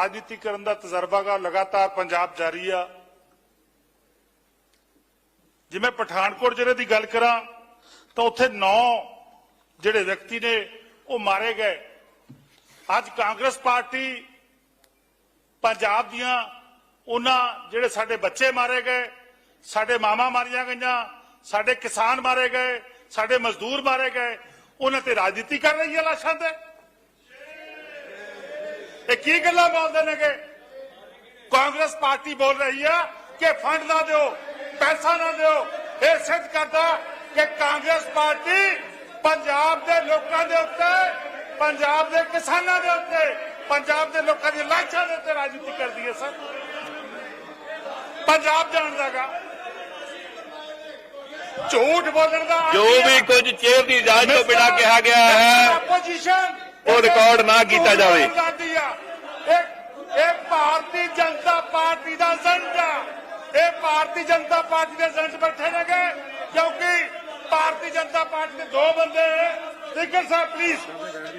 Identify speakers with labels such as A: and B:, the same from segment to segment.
A: ਰਾਜਨੀਤੀ ਕਰਨ ਦਾ ਤਜਰਬਾਗਾ ਲਗਾਤਾਰ ਪੰਜਾਬ ਜਾਰੀ ਆ। ਜਿਵੇਂ ਪਠਾਨਕੋਟ ਜ਼ਿਲ੍ਹੇ ਦੀ ਗੱਲ ਕਰਾਂ, ਤਾਂ ਉੱਥੇ 9 ਜਿਹੜੇ ਵਿਅਕਤੀ ਨੇ, ਉਹ ਮਾਰੇ ਗਏ। ਅੱਜ ਕਾਂਗਰਸ ਪਾਰਟੀ ਪੰਜਾਬ ਦੀਆਂ ਉਹਨਾਂ ਜਿਹੜੇ ਸਾਡੇ ਬੱਚੇ ਮਾਰੇ ਗਏ, ਸਾਡੇ ਮਾਮਾ ਮਾਰੀਆਂ ਗਈਆਂ, ਸਾਡੇ ਕਿਸਾਨ ਮਾਰੇ ਗਏ, ਸਾਡੇ ਮਜ਼ਦੂਰ ਮਾਰੇ ਗਏ, ਉਹਨਾਂ ਤੇ ਰਾਜਨੀਤੀ ਕਰ ਰਹੀ ਹੈ ਲਾਸ਼ਾਂ ਤੇ। ਇਹ ਕੀ ਗੱਲਾਂ ਬੋਲਦੇ ਨੇਗੇ? ਕਾਂਗਰਸ ਪਾਰਟੀ ਬੋਲ ਰਹੀ ਆ ਕਿ ਫੰਡ ਨਾ ਦਿਓ ਪੈਸਾ ਨਾ ਦਿਓ। ਇਹ ਸਿੱਧ ਕਰਦਾ ਕਿ ਕਾਂਗਰਸ ਪਾਰਟੀ ਪੰਜਾਬ ਦੇ ਲੋਕਾਂ ਦੇ ਉੱਤੇ ਪੰਜਾਬ ਦੇ ਕਿਸਾਨਾਂ ਦੇ ਉੱਤੇ ਪੰਜਾਬ ਦੇ ਲੋਕਾਂ ਦੀ ਲਾਸ਼ਾਂ ਦੇ ਉੱਤੇ ਰਾਜਨੀਤੀ ਕਰਦੀ ਹੈ ਸਰ। ਪੰਜਾਬ ਜਾਣਦਾਗਾ ਝੂਠ ਬੋਲਣ ਦਾ
B: ਜੋ ਵੀ ਕੁਝ ਚੇਅਰ ਦੀ ਇਜਾਜ਼ਤ ਤੋਂ ਬਿਨਾਂ ਕਿਹਾ ਗਿਆ ਹੈ
A: ਆਪੋਜੀਸ਼ਨ
B: ਉਹ ਰਿਕਾਰਡ ਨਾ ਕੀਤਾ ਜਾਵੇ।
A: ਭਾਰਤੀ ਜਨਤਾ ਪਾਰਟੀ ਦਾ ਏਜੰਟ ਆ। ਇਹ ਭਾਰਤੀ ਜਨਤਾ ਪਾਰਟੀ ਦੇ ਏਜੰਟ ਬੈਠੇ ਨੇਗੇ ਕਿਉਂਕਿ ਭਾਰਤੀ ਜਨਤਾ ਪਾਰਟੀ ਦੇ ਦੋ ਬੰਦੇ speaker sahib please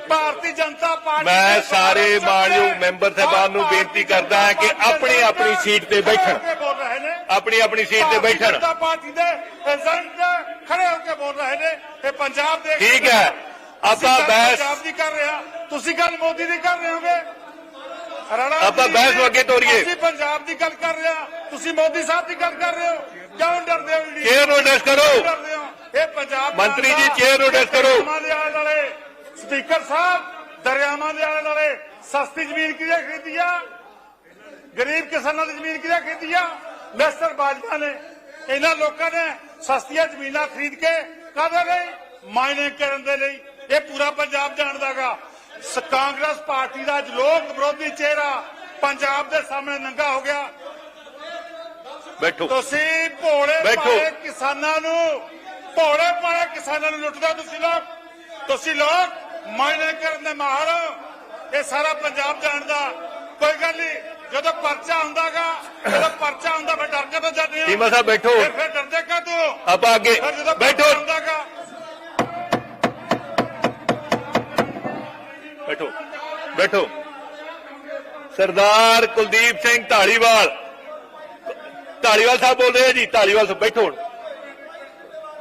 A: Bharatiya Janata Party
B: ਮੈਂ ਸਾਰੇ ਮਾਣਯੋਗ ਮੈਂਬਰ ਸਾਹਿਬਾਨ ਨੂੰ ਬੇਨਤੀ ਕਰਦਾ ਹਾਂ ਕਿ ਆਪਣੀ ਆਪਣੀ ਸੀਟ ਤੇ ਬੈਠਣ। ਆਪਣੀ ਆਪਣੀ ਸੀਟ ਤੇ ਬੈਠਣ।
A: ਜਨਤਾ ਪਾਰਟੀ ਦੇ ਏਜੰਟ ਖੜੇ ਹੋ ਕੇ ਬੋਲ ਰਹੇ ਨੇ। ਇਹ ਪੰਜਾਬ ਦੇ
B: ਠੀਕ ਹੈ।
A: ਅਸੀਂ
B: ਆਪਾਂ ਬਹਿਸ
A: ਪੰਜਾਬ ਦੀ ਕਰ ਰਹੇ ਤੁਸੀਂ ਗੱਲ ਮੋਦੀ ਦੀ ਕਰ ਰਹੇ ਹੋਗੇ।
B: ਆਪਾਂ ਬਹਿਸ ਨੂੰ ਅੱਗੇ ਤੋਰੀਏ।
A: ਅਸੀਂ ਪੰਜਾਬ ਦੀ ਗੱਲ ਕਰ ਰਹੇ ਹਾਂ। ਤੁਸੀਂ ਮੋਦੀ ਸਾਹਿਬ ਦੀ ਗੱਲ ਕਰ ਰਹੇ ਹੋ। ਕਿਉਂ ਡਰਦੇ ਹੋ ਇੰਡੀਆ
B: ਚੇਅਰ ਨੂੰ ਅਡਰੈਸ ਕਰੋ।
A: ਇਹ ਪੰਜਾਬ
B: ਮੰਤਰੀ ਜੀ, ਚੇਅਰ ਨੂੰ address ਕਰੋ।
A: ਦਰਿਆਵਾਂ ਦੇ ਆਲੇ ਦੁਆਲੇ। ਸਪੀਕਰ ਸਾਹਿਬ ਦਰਿਆਵਾਂ ਦੇ ਆਲੇ ਦੁਆਲੇ। ਸਸਤੀ ਜ਼ਮੀਨ ਕਿਹਨੇ ਖਰੀਦੀ ਆ? ਗਰੀਬ ਕਿਸਾਨਾਂ ਦੀ ਜ਼ਮੀਨ ਕਿਹਨੇ ਖਰੀਦੀ ਆ? ਮਿਸਟਰ ਬਾਜਵਾ ਨੇ। ਇਹਨਾਂ ਲੋਕਾਂ ਨੇ ਸਸਤੀਆਂ ਜ਼ਮੀਨਾਂ ਖਰੀਦ ਕੇ ਕਾਹਦੇ ਲਈ? ਮਾਈਨਿੰਗ ਕਰਨ ਦੇ ਲਈ। ਇਹ ਪੂਰਾ ਪੰਜਾਬ ਜਾਣਦਾਗਾ। ਕਾਂਗਰਸ ਪਾਰਟੀ ਦਾ ਅੱਜ ਲੋਕ ਵਿਰੋਧੀ ਚਿਹਰਾ ਪੰਜਾਬ ਦੇ ਸਾਹਮਣੇ ਨੰਗਾ ਹੋ ਗਿਆ।
B: ਬੈਠੋ।
A: ਤੁਸੀਂ ਭੋਲੇ। ਭਾਲੇ ਕਿਸਾਨਾਂ ਨੂੰ ਭੋਲੇ ਭਾਲੇ ਕਿਸਾਨਾਂ ਨੂੰ ਲੁੱਟਦਾ ਤੁਸੀਂ ਲੋਕ। ਤੁਸੀਂ ਲੋਕ ਮਾਇਨੇ ਕਰਨ ਦੇ ਮਾਹਰ। ਇਹ ਸਾਰਾ ਪੰਜਾਬ ਜਾਣਦਾ। ਕੋਈ ਗੱਲ ਨਹੀਂ ਜਦੋਂ ਪਰਚਾ ਹੁੰਦਾਗਾ ਜਦੋਂ ਪਰਚਾ ਹੁੰਦਾ ਫਿਰ ਡਰ ਕੇ ਤਾਂ ਜਾਂਦੇ ਆ
B: ਚੀਮਾ ਸਾਹਿਬ ਬੈਠੋ।
A: ਫਿਰ ਡਰਦੇ ਕਾ ਤੂੰ
B: ਆਪਾਂ ਅੱਗੇ ਬੈਠੋ।
A: ਹੁੰਦਾਗਾ
B: ਬੈਠੋ ਬੈਠੋ। ਸਰਦਾਰ ਕੁਲਦੀਪ ਸਿੰਘ ਢਾਲੀਵਾਲ। ਢਾਲੀਵਾਲ ਸਾਹਿਬ ਬੋਲ ਰਹੇ ਜੀ ਢਾਲੀਵਾਲ ਸਾਹਿਬ ਬੈਠੋ ਹੁਣ।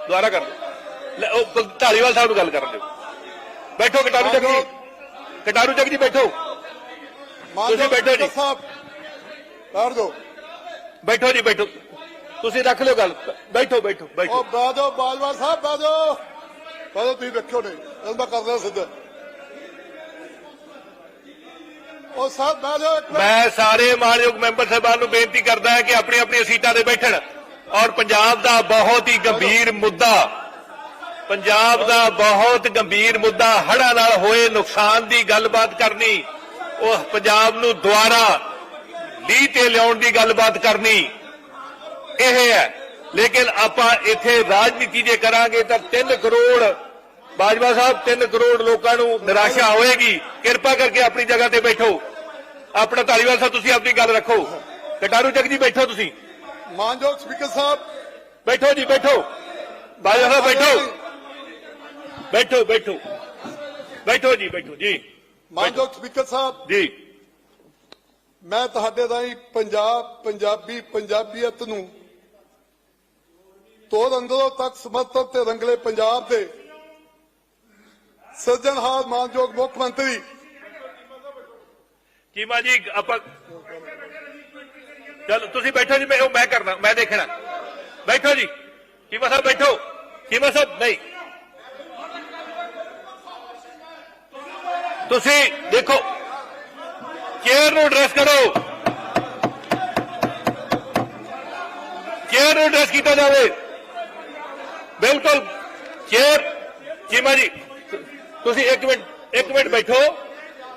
B: ਦੁਬਾਰਾ ਕਰ ਲਓ ਲੈ, ਉਹ ਢਾਲੀਵਾਲ ਸਾਹਿਬ ਨੂੰ ਗੱਲ ਕਰਨ ਦਿਓ। ਬੈਠੋ ਕਟਾਰੂ ਜੱਗ ਜੀ। ਕਟਾਰੂ ਜੱਗ ਜੀ ਬੈਠੋ। ਤੁਸੀਂ ਬੈਠੋ ਜੀ।
C: ਸਾਹਿਬ ਕਰ ਦੋ।
B: ਬੈਠੋ ਜੀ ਬੈਠੋ। ਤੁਸੀਂ ਰੱਖ ਲਿਓ ਗੱਲ। ਬੈਠੋ ਬੈਠੋ
C: ਉਹ
B: ਬੈਠੋ
C: ਬਾਜੋ ਬਾਜਵਾ ਸਾਹਿਬ ਬਾਜੋ ਬਾਜੋ ਤੁਸੀਂ ਰੱਖਿਓ ਨਹੀਂ। ਇਹ ਮੈਂ ਕਰ ਰਿਹਾ ਸਿੱਧਾ। ਉਹ ਸਾਹਿਬ ਬਾਜੋ ਇੱਕ ਮਿੰਟ।
B: ਮੈਂ ਸਾਰੇ ਮਾਨਯੋਗ ਮੈਂਬਰ ਸਾਹਿਬਾਨ ਨੂੰ ਬੇਨਤੀ ਕਰਦਾ ਹਾਂ ਕਿ ਆਪਣੀ ਆਪਣੀ ਸੀਟਾਂ ਤੇ ਬੈਠਣ। ਔਰ ਪੰਜਾਬ ਦਾ ਬਹੁਤ ਹੀ ਗੰਭੀਰ ਮੁੱਦਾ, ਪੰਜਾਬ ਦਾ ਬਹੁਤ ਗੰਭੀਰ ਮੁੱਦਾ ਹੜ੍ਹਾਂ ਨਾਲ ਹੋਏ ਨੁਕਸਾਨ ਦੀ ਗੱਲਬਾਤ ਕਰਨੀ, ਉਹ ਪੰਜਾਬ ਨੂੰ ਦੁਆਰਾ ਲੀਹ ਤੇ ਲਿਆਉਣ ਦੀ ਗੱਲਬਾਤ ਕਰਨੀ, ਇਹ ਹੈ। ਲੇਕਿਨ ਆਪਾਂ ਇੱਥੇ ਰਾਜਨੀਤੀ ਜੇ ਕਰਾਂਗੇ ਤਾਂ 3 ਕਰੋੜ ਬਾਜਵਾ ਸਾਹਿਬ 3 ਕਰੋੜ ਲੋਕਾਂ ਨੂੰ ਨਿਰਾਸ਼ਾ ਹੋਏਗੀ। ਕਿਰਪਾ ਕਰਕੇ ਆਪਣੀ ਜਗ੍ਹਾ ਤੇ ਬੈਠੋ। ਆਪਣਾ ਧਾਲੀਵਾਲ ਸਾਹਿਬ ਤੁਸੀਂ ਆਪਣੀ ਗੱਲ ਰੱਖੋ। ਕਟਾਰੂ ਜਗ ਜੀ ਬੈਠੋ ਤੁਸੀਂ।
C: ਮਾਨਯੋਗ ਸਪੀਕਰ ਸਾਹਿਬ।
B: ਬੈਠੋ ਜੀ ਬੈਠੋ। ਬਾਜਵਾ ਸਾਹਿਬ ਬੈਠੋ। ਬੈਠੋ ਬੈਠੋ। ਬੈਠੋ ਜੀ ਬੈਠੋ ਜੀ।
C: ਮਾਨਯੋਗ ਸਪੀਕਰ ਸਾਹਿਬ।
B: ਜੀ।
C: ਮੈਂ ਤੁਹਾਡੇ ਰਾਹੀਂ ਪੰਜਾਬ ਪੰਜਾਬੀ ਪੰਜਾਬੀਅਤ ਨੂੰ ਤੋੜ ਅੰਦਰੋਂ ਤੱਕ ਸਮਰਥਨ ਤੇ ਰੰਗਲੇ ਪੰਜਾਬ ਦੇ ਸਿਰਜਣਹਾਰ ਮਾਨਯੋਗ ਮੁੱਖ ਮੰਤਰੀ।
B: ਚੀਮਾ ਜੀ ਆਪਾਂ ਚਲ, ਤੁਸੀਂ ਬੈਠੋ ਜੀ, ਮੈਂ ਉਹ ਮੈਂ ਕਰਨਾ ਮੈਂ ਦੇਖਣਾ। ਬੈਠੋ ਜੀ ਚੀਮਾ ਸਾਹਿਬ ਬੈਠੋ। ਚੀਮਾ ਸਾਹਿਬ, ਨਹੀਂ। ਤੁਸੀਂ ਦੇਖੋ, ਚੇਅਰ ਨੂੰ ਐਡਰੈਸ ਕਰੋ। ਚੇਅਰ ਨੂੰ ਐਡਰੈਸ ਕੀਤਾ ਜਾਵੇ। ਬਿਲਕੁਲ, ਚੇਅਰ ਚੀਮਾ ਜੀ ਤੁਸੀਂ ਇੱਕ ਮਿੰਟ ਇੱਕ ਮਿੰਟ ਬੈਠੋ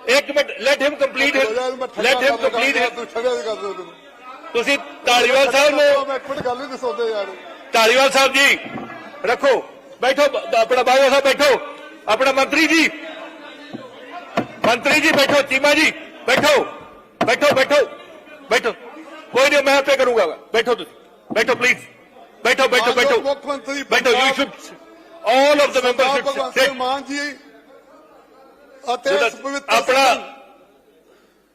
B: ਇੱਕ minute let him complete let him complete
C: ਤੂੰ ਛੜਿਆ ਕਰ ਦੋ ਤੈਨੂੰ
B: ਤੁਸੀਂ ਢਾਲੀਵਾਲ ਸਾਹਿਬ ਨੂੰ
C: ਮੈਂ ਇੱਕ ਮਿੰਟ ਗੱਲ ਨਹੀਂ ਦੱਸੋਦੇ ਯਾਰ
B: ਢਾਲੀਵਾਲ ਸਾਹਿਬ ਜੀ ਰੱਖੋ ਬੈਠੋ ਬ- ਆਪਣਾ ਬਾਜਵਾ ਸਾਹਿਬ ਬੈਠੋ ਆਪਣਾ ਮੰਤਰੀ ਜੀ ਮੰਤਰੀ ਜੀ ਬੈਠੋ ਚੀਮਾ ਜੀ ਬੈਠੋ ਬੈਠੋ ਬੈਠੋ ਬੈਠੋ ਕੋਈ ਨਹੀਂ ਮੈਂ ਆਪੇ ਕਰੂੰਗਾ ਬੈਠੋ ਤੁਸੀਂ ਬੈਠੋ ਪਲੀਜ਼ ਬੈਠੋ ਬੈਠੋ
C: ਮਾਨਯੋਗ
B: ਬੈਠੋ
C: ਮੁੱਖ ਮੰਤਰੀ
B: ਬੈਠੋ you should all of the
C: Sardar
B: members
C: Bhagwant
B: should
C: Singh Mann ji ਅਤੇ ਇਸ ਪਵਿੱਤਰ
B: ਆਪਣਾ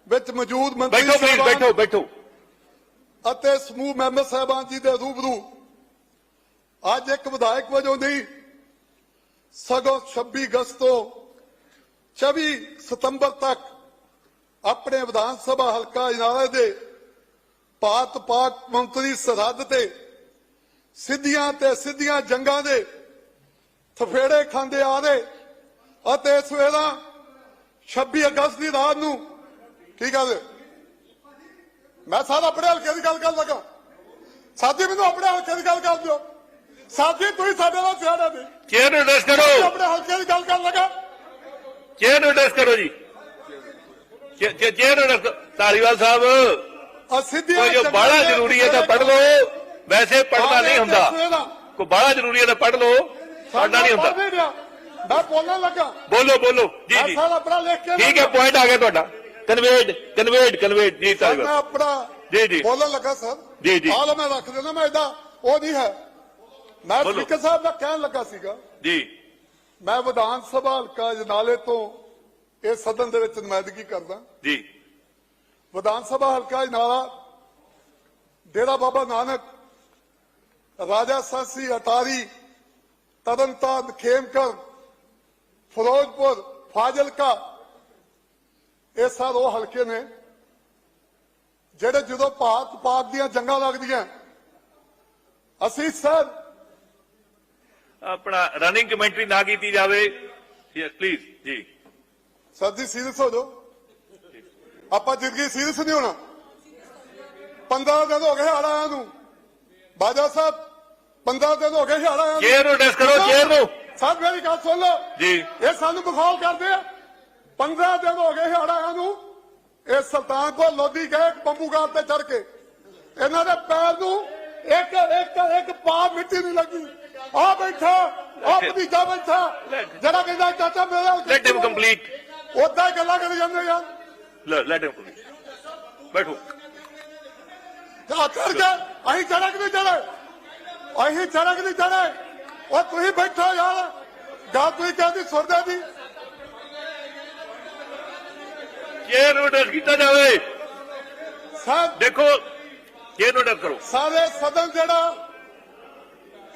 C: ਵਿੱਚ ਮੌਜੂਦ ਮੰਤਰੀ
B: ਬੈਠੋ ਪਲੀਜ਼ ਬੈਠੋ ਬੈਠੋ।
C: ਅਤੇ ਸਮੂਹ ਮੈਂਬਰ ਸਾਹਿਬਾਨ ਜੀ ਦੇ ਰੂਬਰੂ। ਅੱਜ ਇੱਕ ਵਿਧਾਇਕ ਵਜੋਂ ਨਹੀਂ ਸਗੋਂ 26 ਅਗਸਤ ਤੋਂ 24 ਸਤੰਬਰ ਤੱਕ ਆਪਣੇ ਵਿਧਾਨ ਸਭਾ ਹਲਕਾ ਇਨਾਰੇ ਦੇ ਪਾਤ ਪਾਕ ਮੰਤਰੀ ਸਰਹੱਦ ਤੇ ਸਿੱਧੀਆਂ ਤੇ ਸਿੱਧੀਆਂ ਜੰਗਾਂ ਦੇ ਥਫੇੜੇ ਖਾਂਦੇ ਆ ਰਹੇ। ਅਤੇ ਇਸ ਵੇਲੇ 26 ਅਗਸਤ ਦੀ ਰਾਤ ਨੂੰ। ਕੀ ਗੱਲ? ਮੈਂ ਸਾਰਾ ਆਪਣੇ ਹਲਕੇ ਦੀ ਗੱਲ ਕਰਨ ਲੱਗਾ। ਸਾਥੀ ਮੈਨੂੰ ਆਪਣੇ ਹਲਕੇ ਦੀ ਗੱਲ ਕਰ ਦਿਓ। ਸਾਥੀ ਤੁਸੀਂ ਸਾਡੇ ਨਾਲ ਸਿਆਣਾ ਨਹੀਂ
B: ਚੇਅਰ ਨੂੰ ਐਡਰੈਸ ਕਰੋ।
C: ਆਪਣੇ ਹਲਕੇ ਦੀ ਗੱਲ ਕਰਨ ਲੱਗਾ।
B: ਚੇਅਰ ਨੂੰ ਐਡਰੈਸ ਕਰੋ ਜੀ। Chair address- Dhaliwal sahib. ਕੋਈ ਜੋ
C: ਦੇ
B: ਜ਼ਰੂਰੀ ਹੈ ਤਾਂ ਪੜ੍ਹ ਲਓ। ਵੈਸੇ ਪੜ੍ਹਨਾ ਨਹੀਂ ਹੁੰਦਾ। ਕੋਈ ਬਾਹਲਾ ਜ਼ਰੂਰੀ ਹੈ ਤਾਂ ਪੜ੍ਹ ਲਓ। ਪੜ੍ਹਨਾ ਨਹੀਂ ਹੁੰਦਾ।
C: ਪੜ੍ਹ ਰਿਹਾ। ਮੈਂ ਬੋਲਣ ਲੱਗਾ।
B: ਬੋਲੋ ਬੋਲੋ। ਜੀ
C: ਮੈਂ
B: ਜੀ।
C: ਸਾਰਾ ਆਪਣਾ ਲਿਖ ਕੇ
B: ਠੀਕ ਹੈ ਪੁਆਇੰਟ ਆ ਗਿਆ ਤੁਹਾਡਾ। ਕਨਵੇਡ ਕਨਵੇਡ ਕਨਵੇਡ ਜੀ
C: ਸਰ, ਮੈਂ
B: ਧਾਲੀਵਾਲ
C: ਆਪਣਾ
B: ਜੀ, ਜੀ।
C: ਬੋਲਣ ਲੱਗਾ ਸਰ।
B: ਜੀ, ਜੀ।
C: ਹਾਲ ਮੈਂ ਰੱਖ ਦੇਣਾ ਮੈਂ ਏਦਾਂ ਉਹ ਨਹੀਂ ਹੈ। ਮੈਂ
B: ਬੋਲੋ।
C: ਸਪੀਕਰ ਸਾਹਿਬ ਦਾ ਕਹਿਣ ਲੱਗਾ ਸੀਗਾ।
B: ਜੀ।
C: ਮੈਂ ਵਿਧਾਨ ਸਭਾ ਹਲਕਾ ਜਨਾਲੇ ਤੋਂ ਇਹ ਸਦਨ ਦੇ ਵਿੱਚ ਨੁਮਾਇੰਦਗੀ ਕਰਦਾ।
B: ਜੀ।
C: ਵਿਧਾਨ ਸਭਾ ਹਲਕਾ ਜਨਾਲਾ ਡੇਰਾ ਬਾਬਾ ਨਾਨਕ ਰਾਜਾ ਸਾਸੀ ਅਟਾਰੀ ਤਰਨਤਾਰਨ ਖੇਮਕਰ ਫਿਰੋਜ਼ਪੁਰ ਫਾਜ਼ਿਲਕਾ। ਇਹ ਸਾਰੇ ਉਹ ਹਲਕੇ ਨੇ ਜਿਹੜੇ ਜਦੋਂ ਭਾਰਤ ਪਾਕ ਦੀਆਂ ਜੰਗਾਂ ਲੱਗਦੀਆਂ ਅਸੀਂ ਸਰ
B: ਆਪਣਾ ਰਨਿੰਗ ਕਮੈਂਟਰੀ ਨਾ ਕੀਤੀ ਜਾਵੇ। ਯੈਸ ਪਲੀਜ਼ ਜੀ।
C: ਸਰ ਜੀ ਸੀਰੀਅਸ ਹੋ ਜਾਓ। ਆਪਾਂ ਜ਼ਿੰਦਗੀ ਸੀਰੀਅਸ ਨਹੀਂ ਹੋਣਾ। 15 ਦਿਨ ਹੋ ਗਏ ਆਇਆਂ ਨੂੰ। ਬਾਜਾ ਸਾਹਿਬ 15 ਦਿਨ ਹੋ ਗਏ ਹੜ ਆਇਆਂ ਨੂੰ।
B: ਚੇਅਰ ਨੂੰ ਐਡਰੈਸ ਕਰੋ ਚੇਅਰ ਨੂੰ।
C: ਸਾਹਿਬ ਮੇਰੀ ਗੱਲ ਸੁਣ ਲਓ
B: ਜੀ
C: ਇਹ ਸਾਨੂੰ ਬਖੌਲ ਕਰਦੇ ਆ 15 ਦਿਨ ਹੋ ਗਏ ਹੜ ਆਇਆਂ ਨੂੰ ਇਹ ਸੁਲਤਾਨਪੁਰ ਲੋਧੀ ਗਏ ਪੰਬੂਗਾਰ ਤੇ ਚੜ ਕੇ ਇਹਨਾਂ ਦੇ ਪੈਰ ਨੂੰ ਇੱਕ ਇੱਕ ਇੱਕ ਪਾ ਮਿੱਟੀ ਨਹੀਂ ਲੱਗੀ ਆ ਬੈਠਾ ਆ ਭਤੀਜਾ ਬੈਠਾ ਜਿਹੜਾ ਕਹਿੰਦਾ ਚਾਚਾ ਮੇਰਾ
B: ਲੈਟ ਹਿਮ ਕੰਪਲੀਟ
C: ਉਦਾਂ ਹੀ ਗੱਲਾਂ ਕਰੀ ਜਾਂਦੇ ਯਾਰ
B: ਲੈਟ ਹਿਮ ਕੰਪਲੀਟ ਬੈਠੋ
C: ਜਾ ਚੜ ਕੇ ਅਸੀਂ ਚੜਕ ਨਹੀਂ ਚੜੇ ਅਸੀਂ ਚੜਕ ਨਹੀਂ ਚੜੇ ਉਹ ਤੁਸੀਂ ਬੈਠੋ ਯਾਰ। ਗੱਲ ਤੁਸੀਂ ਕਹਿੰਦੀ ਸੁਣਦੇ ਦੀ
B: ਚੇਅਰ ਨੂੰ ਐਡਰੈਸ ਕੀਤਾ ਜਾਵੇ
C: ਸਾਹਿਬ
B: ਦੇਖੋ ਚੇਅਰ ਨੂੰ ਐਡਰੈਸ ਕਰੋ।
C: ਸਾਰੇ ਸਦਨ ਜਿਹੜਾ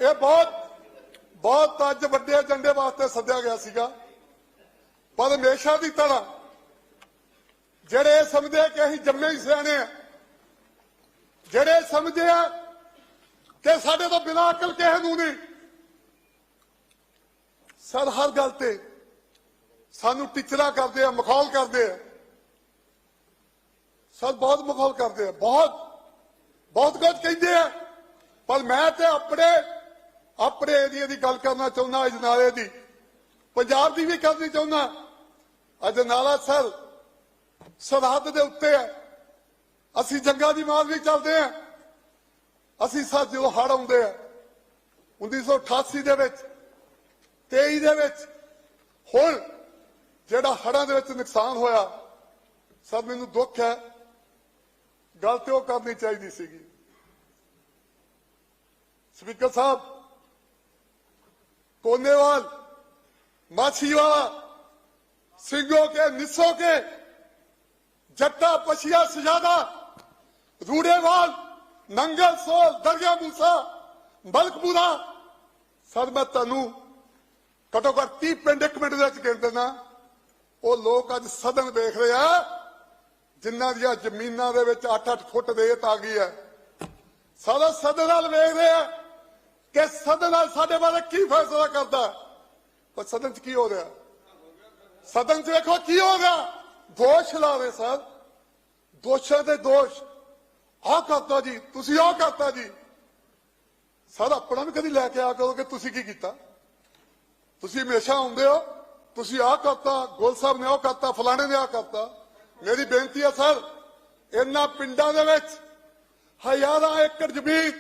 C: ਇਹ ਬਹੁਤ ਬਹੁਤ ਅੱਜ ਵੱਡੇ ਏਜੰਡੇ ਵਾਸਤੇ ਸੱਦਿਆ ਗਿਆ ਸੀਗਾ। ਪਰ ਹਮੇਸ਼ਾ ਦੀ ਤਰ੍ਹਾਂ ਜਿਹੜੇ ਸਮਝਦੇ ਕਿ ਅਸੀਂ ਜੰਮੇ ਹੀ ਸਿਆਣੇ ਆ। ਜਿਹੜੇ ਸਮਝਦੇ ਆ ਕਿ ਸਾਡੇ ਤੋਂ ਬਿਨਾਂ ਅਕਲ ਕਿਸੇ ਨੂੰ ਨਹੀਂ। ਸਰ, ਹਰ ਗੱਲ ਤੇ ਸਾਨੂੰ ਟਿਚਰਾ ਕਰਦੇ ਆ, ਮਖੌਲ ਕਰਦੇ ਆ। ਸਰ, ਬਹੁਤ ਮਖੌਲ ਕਰਦੇ ਆ, ਬਹੁਤ ਬਹੁਤ ਕੁਝ ਕਹਿੰਦੇ ਆ। ਪਰ ਮੈਂ ਤੇ ਆਪਣੇ ਆਪਣੇ ਏਰੀਏ ਦੀ ਗੱਲ ਕਰਨਾ ਚਾਹੁੰਦਾ ਅਜਨਾਲੇ ਦੀ। ਪੰਜਾਬ ਦੀ ਵੀ ਕਰਨੀ ਚਾਹੁੰਦਾ। ਅਜਨਾਲਾ ਸਰ, ਸਰਹੱਦ ਦੇ ਉੱਤੇ ਹੈ ਅਸੀਂ ਜੰਗਾਂ ਦੀ ਮਾਰ ਵੀ ਚੱਲਦੇ ਆ। ਅਸੀਂ ਸਰ, ਜਦੋਂ ਹੜ ਆਉਂਦੇ ਆ 1988 ਦੇ ਵਿੱਚ 23 ਦੇ ਵਿੱਚ। ਹੁਣ ਜਿਹੜਾ ਹੜਾਂ ਦੇ ਵਿੱਚ ਨੁਕਸਾਨ ਹੋਇਆ ਸਰ ਮੈਨੂੰ ਦੁੱਖ ਹੈ। ਗੱਲ ਤੇ ਉਹ ਕਰਨੀ ਚਾਹੀਦੀ ਸੀਗੀ। ਸਪੀਕਰ ਸਾਹਿਬ, ਕੋਨੇਵਾਲ ਮਾਛੀਵਾਲਾ ਸਿੰਘੋ ਕੇ, ਨਿਸੋ ਕੇ, ਜੱਟਾ, ਪਛੀਆ, ਸਜਾਦਾ, ਰੂੜੇਵਾਲ, ਨੰਗਲ, ਸੋਲ, ਦਰਿਆ ਮੂਸਾ ਬਲਕਪੂਰਾ ਸਰ ਮੈਂ ਤੁਹਾਨੂੰ ਘਟੋ ਘੱਟ 30 ਪਿੰਡ ਇੱਕ ਮਿੰਟ ਦੇ ਵਿੱਚ ਗਿਣ ਦਿੰਦਾ ਉਹ ਲੋਕ ਅੱਜ ਸਦਨ ਵੇਖ ਰਹੇ ਆ, ਜਿਨ੍ਹਾਂ ਦੀਆਂ ਜ਼ਮੀਨਾਂ ਦੇ ਵਿੱਚ 8-8 ਫੁੱਟ ਰੇਤ ਆ ਗਈ ਹੈ। ਸਾਰਾ ਸਦਨ ਨਾਲ ਵੇਖ ਰਹੇ ਆ ਕਿ ਸਦਨ ਨਾਲ ਸਾਡੇ ਬਾਰੇ ਕੀ ਫੈਸਲਾ ਕਰਦਾ। ਪਰ ਸਦਨ 'ਚ ਕੀ ਹੋ ਰਿਹਾ? ਸਦਨ 'ਚ ਵੇਖੋ ਕੀ ਹੋ ਰਿਹਾ। ਦੋਸ਼ ਲਾ ਰਹੇ ਸਰ। ਦੋਸ਼ਾਂ ਦੇ ਦੋਸ਼। ਆਹ ਕਰਤਾ ਜੀ, ਤੁਸੀਂ ਆਹ ਕਰਤਾ ਜੀ। ਸਰ, ਆਪਣਾ ਵੀ ਕਦੀ ਲੈ ਕੇ ਆ ਕਰੋ ਕਿ ਤੁਸੀਂ ਕੀ ਕੀਤਾ? ਤੁਸੀਂ ਹਮੇਸ਼ਾ ਆਉਂਦੇ ਹੋ ਤੁਸੀਂ ਆਹ ਕਰਤਾ ਗੋਲ ਸਾਹਿਬ ਨੇ ਉਹ ਕਰਤਾ ਫਲਾਣੇ ਨੇ ਆਹ ਕਰਤਾ ਮੇਰੀ ਬੇਨਤੀ ਹੈ ਸਰ ਇਹਨਾਂ ਪਿੰਡਾਂ ਦੇ ਵਿੱਚ ਹਜ਼ਾਰਾਂ ਏਕੜ ਜ਼ਮੀਨ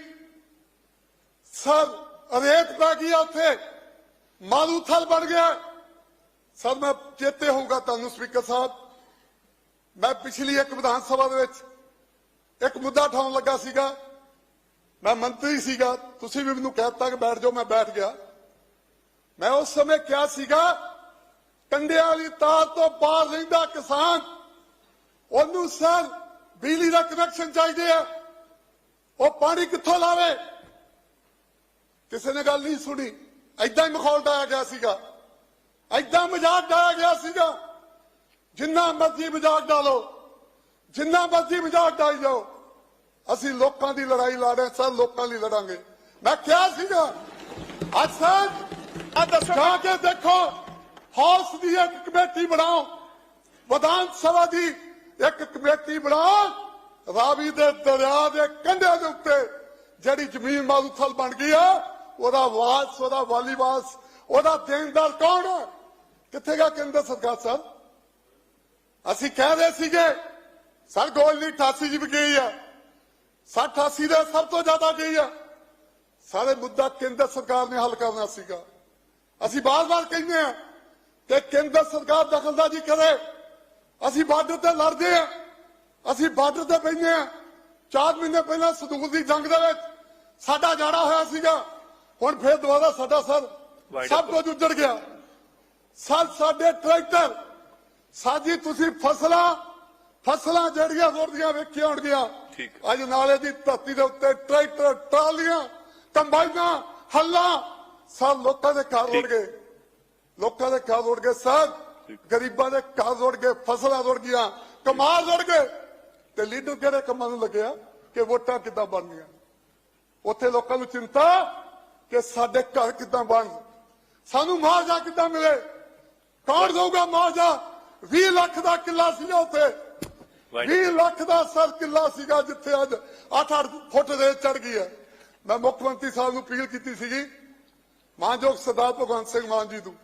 C: ਸਰ ਰੇਤ ਪੈ ਗਈ ਆ ਉੱਥੇ ਮਾਰੂਥਲ ਬਣ ਗਿਆ ਸਰ ਮੈਂ ਚੇਤੇ ਹੋਊਗਾ ਤੁਹਾਨੂੰ ਸਪੀਕਰ ਸਾਹਿਬ ਮੈਂ ਪਿਛਲੀ ਇੱਕ ਵਿਧਾਨ ਸਭਾ ਦੇ ਵਿੱਚ ਇੱਕ ਮੁੱਦਾ ਉਠਾਉਣ ਲੱਗਾ ਸੀਗਾ ਮੈਂ ਮੰਤਰੀ ਸੀਗਾ ਤੁਸੀਂ ਵੀ ਮੈਨੂੰ ਕਹਿਤਾ ਕਿ ਬੈਠ ਜਾਓ ਮੈਂ ਬੈਠ ਗਿਆ ਮੈਂ ਉਸ ਸਮੇਂ ਕਿਹਾ ਸੀਗਾ, ਕੰਡਿਆਂ ਵਾਲੀ ਤਾਰ ਤੋਂ ਬਾਹਰ ਰਹਿੰਦਾ ਕਿਸਾਨ, ਉਹਨੂੰ ਸਰ ਬਿਜਲੀ ਦਾ ਕਨੈਕਸ਼ਨ ਚਾਹੀਦੇ ਆ। ਉਹ ਪਾਣੀ ਕਿੱਥੋਂ ਲਾਵੇ? ਕਿਸੇ ਨੇ ਗੱਲ ਨਹੀਂ ਸੁਣੀ। ਐਦਾਂ ਹੀ ਮਖੌਲ ਡਾਇਆ ਗਿਆ ਸੀਗਾ। ਐਦਾਂ ਮਜ਼ਾਕ ਡਾਇਆ ਗਿਆ ਸੀਗਾ। ਜਿੰਨਾ ਮਰਜ਼ੀ ਮਜ਼ਾਕ ਡਾਲੋ ਜਿੰਨਾ ਮਰਜ਼ੀ ਮਜ਼ਾਕ ਡਾਈ ਜਾਓ। ਅਸੀਂ ਲੋਕਾਂ ਦੀ ਲੜਾਈ ਲੜ ਰਹੇ ਸਰ, ਲੋਕਾਂ ਲਈ ਲੜਾਂਗੇ। ਮੈਂ ਕਿਹਾ ਸੀਗਾ, ਅੱਜ ਸਰ
A: ਆ ਦੱਸੋ।
C: ਜਾ ਕੇ ਦੇਖੋ, ਹਾਊਸ ਦੀ ਇੱਕ ਕਮੇਟੀ ਬਣਾਓ। ਵਿਧਾਨ ਸਭਾ ਦੀ ਇੱਕ ਕਮੇਟੀ ਬਣਾਓ, ਰਾਵੀ ਦੇ ਦਰਿਆ ਦੇ ਕੰਢੇ ਦੇ ਉੱਤੇ ਜਿਹੜੀ ਜ਼ਮੀਨ ਮਾਰੂਥਲ ਬਣ ਗਈ ਆ, ਉਹਦਾ ਵਾਸ, ਉਹਦਾ ਵਾਲੀਵਾਸ ਉਹਦਾ ਦੇਣਦਾਰ ਕੌਣ ਹੈ ਕਿੱਥੇ ਗਿਆ ਕੇਂਦਰ ਸਰਕਾਰ, ਸਰ? ਅਸੀਂ ਕਹਿ ਰਹੇ ਸੀਗੇ, ਸਰ, ਗੋਲ ਨਹੀਂ 88 ਜੀ ਵੀ ਗਈ ਆ। 60 88 ਦੇ ਸਭ ਤੋਂ ਜ਼ਿਆਦਾ ਗਈ ਆ। ਸਾਰੇ ਮੁੱਦਾ ਕੇਂਦਰ ਸਰਕਾਰ ਨੇ ਹੱਲ ਕਰਨਾ ਸੀਗਾ। ਅਸੀਂ ਬਾਰ-ਬਾਰ ਕਹਿੰਦੇ ਆ ਕਿ ਕੇਂਦਰ ਸਰਕਾਰ ਦਖਲਅੰਦਾਜ਼ੀ ਕਰੇ। ਅਸੀਂ ਬਾਰਡਰ ਤੇ ਲੜਦੇ ਆ ਅਸੀਂ ਬਾਰਡਰ ਤੇ ਬੈਠੇ ਆ ਚਾਰ ਮਹੀਨੇ ਪਹਿਲਾਂ ਸੰਦੂਕ ਦੀ ਜੰਗ ਦੇ ਵਿੱਚ ਸਾਡਾ ਜਾੜਾ ਹੋਇਆ ਸੀਗਾ। ਹੁਣ ਫੇਰ ਦੁਬਾਰਾ ਸਾਡਾ ਸਰ ਸਭ ਕੁਝ ਉੱਜੜ ਗਿਆ। ਸਰ ਸਾਡੇ ਟਰੈਕਟਰ ਸਾਜੀ ਤੁਸੀਂ ਫਸਲਾਂ ਫਸਲਾਂ ਜਿਹੜੀਆਂ ਰੋੜਦੀਆਂ ਵੇਖੀਆਂ ਹੋਣਗੀਆਂ। ਅੱਜ ਨਾਲੇ ਦੀ ਧਰਤੀ ਦੇ ਉੱਤੇ ਟਰੈਕਟਰ ਟਰਾਲੀਆਂ ਕੰਬਾਈਨਾਂ ਹੱਲਾਂ ਸਭ ਲੋਕਾਂ ਦੇ ਘਰ ਰੁੜ। ਗਏ। ਲੋਕਾਂ ਦੇ ਘਰ ਰੁੜ ਗਏ ਸਰ ਗਰੀਬਾਂ ਦੇ ਘਰ ਰੁੜ ਗਏ ਫਸਲਾਂ ਰੁੜ ਗਈਆਂ ਕਮਾਲ ਰੁੜ ਗਏ। ਤੇ ਲੀਡਰ ਕਿਹੜੇ ਕੰਮਾਂ ਨੂੰ ਲੱਗਿਆ? ਕਿ ਵੋਟਾਂ ਕਿੱਦਾਂ ਬਣਨੀਆਂ? ਉੱਥੇ ਲੋਕਾਂ ਨੂੰ ਚਿੰਤਾ ਕਿ ਸਾਡੇ ਘਰ ਕਿੱਦਾਂ ਬਣ। ਸਾਨੂੰ ਮੁਆਵਜ਼ਾ ਕਿੱਦਾਂ ਮਿਲੇ? ਕੌਣ ਦਊਗਾ ਮੁਆਵਜ਼ਾ? 20 ਲੱਖ ਦਾ ਕਿੱਲਾ ਸੀਗਾ ਉੱਥੇ। 20 ਲੱਖ ਦਾ ਸਰ ਕਿੱਲਾ ਸੀਗਾ ਜਿੱਥੇ ਅੱਜ 8-8 ਫੁੱਟ ਦੇ ਚੜ ਗਈ ਹੈ। ਮੈਂ ਮੁੱਖ ਮੰਤਰੀ ਸਾਹਿਬ ਨੂੰ ਅਪੀਲ ਕੀਤੀ ਸੀਗੀ ਮਾਨਯੋਗ ਸਰਦਾਰ ਭਗਵੰਤ ਸਿੰਘ ਮਾਨ ਜੀ ਨੂੰ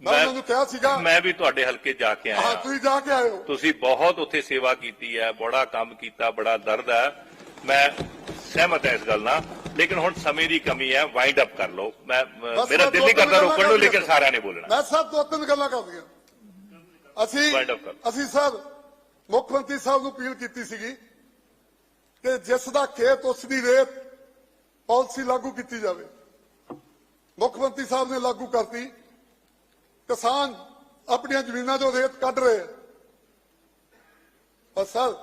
C: ਮੈਂ ਉਹਨਾਂ ਨੂੰ ਕਿਹਾ ਸੀਗਾ
B: ਮੈਂ ਵੀ ਤੁਹਾਡੇ ਹਲਕੇ ਜਾ ਕੇ
C: ਹਾਂ
B: ਆਇਆ
C: ਤੁਸੀਂ ਜਾ ਕੇ ਹੋ
B: ਤੁਸੀਂ ਬਹੁਤ ਉੱਥੇ ਸੇਵਾ ਕੀਤੀ ਹੈ ਬੜਾ ਕੰਮ ਕੀਤਾ ਬੜਾ ਦਰਦ ਹੈ। ਮੈਂ ਸਹਿਮਤ ਹਾਂ ਇਸ ਗੱਲ ਨਾਲ ਲੇਕਿਨ ਹੁਣ ਸਮੇਂ ਦੀ ਕਮੀ ਹੈ ਵਾਈਂਡ ਅਪ ਕਰ ਲਓ। ਮੈਂ ਮੇਰਾ ਦਿਲ ਨਹੀਂ ਕਰਦਾ ਰੋਕਣ ਨੂੰ
C: ਕਰ
B: ਲੇਕਿਨ
C: ਦਿਆਂ।
B: ਸਾਰਿਆਂ ਨੇ ਬੋਲਣਾ।
C: ਮੈਂ ਸਰ ਦੋ ਤਿੰਨ ਗੱਲਾਂ ਕਰਦੀਆਂ। ਅਸੀਂ
B: Wind up ਕਰ।
C: ਅਸੀਂ ਸਰ ਮੁੱਖ ਮੰਤਰੀ ਸਾਹਿਬ ਨੂੰ ਅਪੀਲ ਕੀਤੀ ਸੀਗੀ ਕਿ ਜਿਸ ਦਾ ਖੇਤ ਉਸ ਦੀ ਰੇਤ ਪਾਲਿਸੀ ਲਾਗੂ ਕੀਤੀ ਜਾਵੇ। ਮੁੱਖ ਮੰਤਰੀ ਸਾਹਿਬ ਨੇ ਲਾਗੂ ਕਰਤੀ, ਕਿਸਾਨ ਆਪਣੀਆਂ ਜ਼ਮੀਨਾਂ ਤੋਂ ਰੇਤ ਕੱਢ ਰਹੇ ਆ। ਪਰ ਸਰ,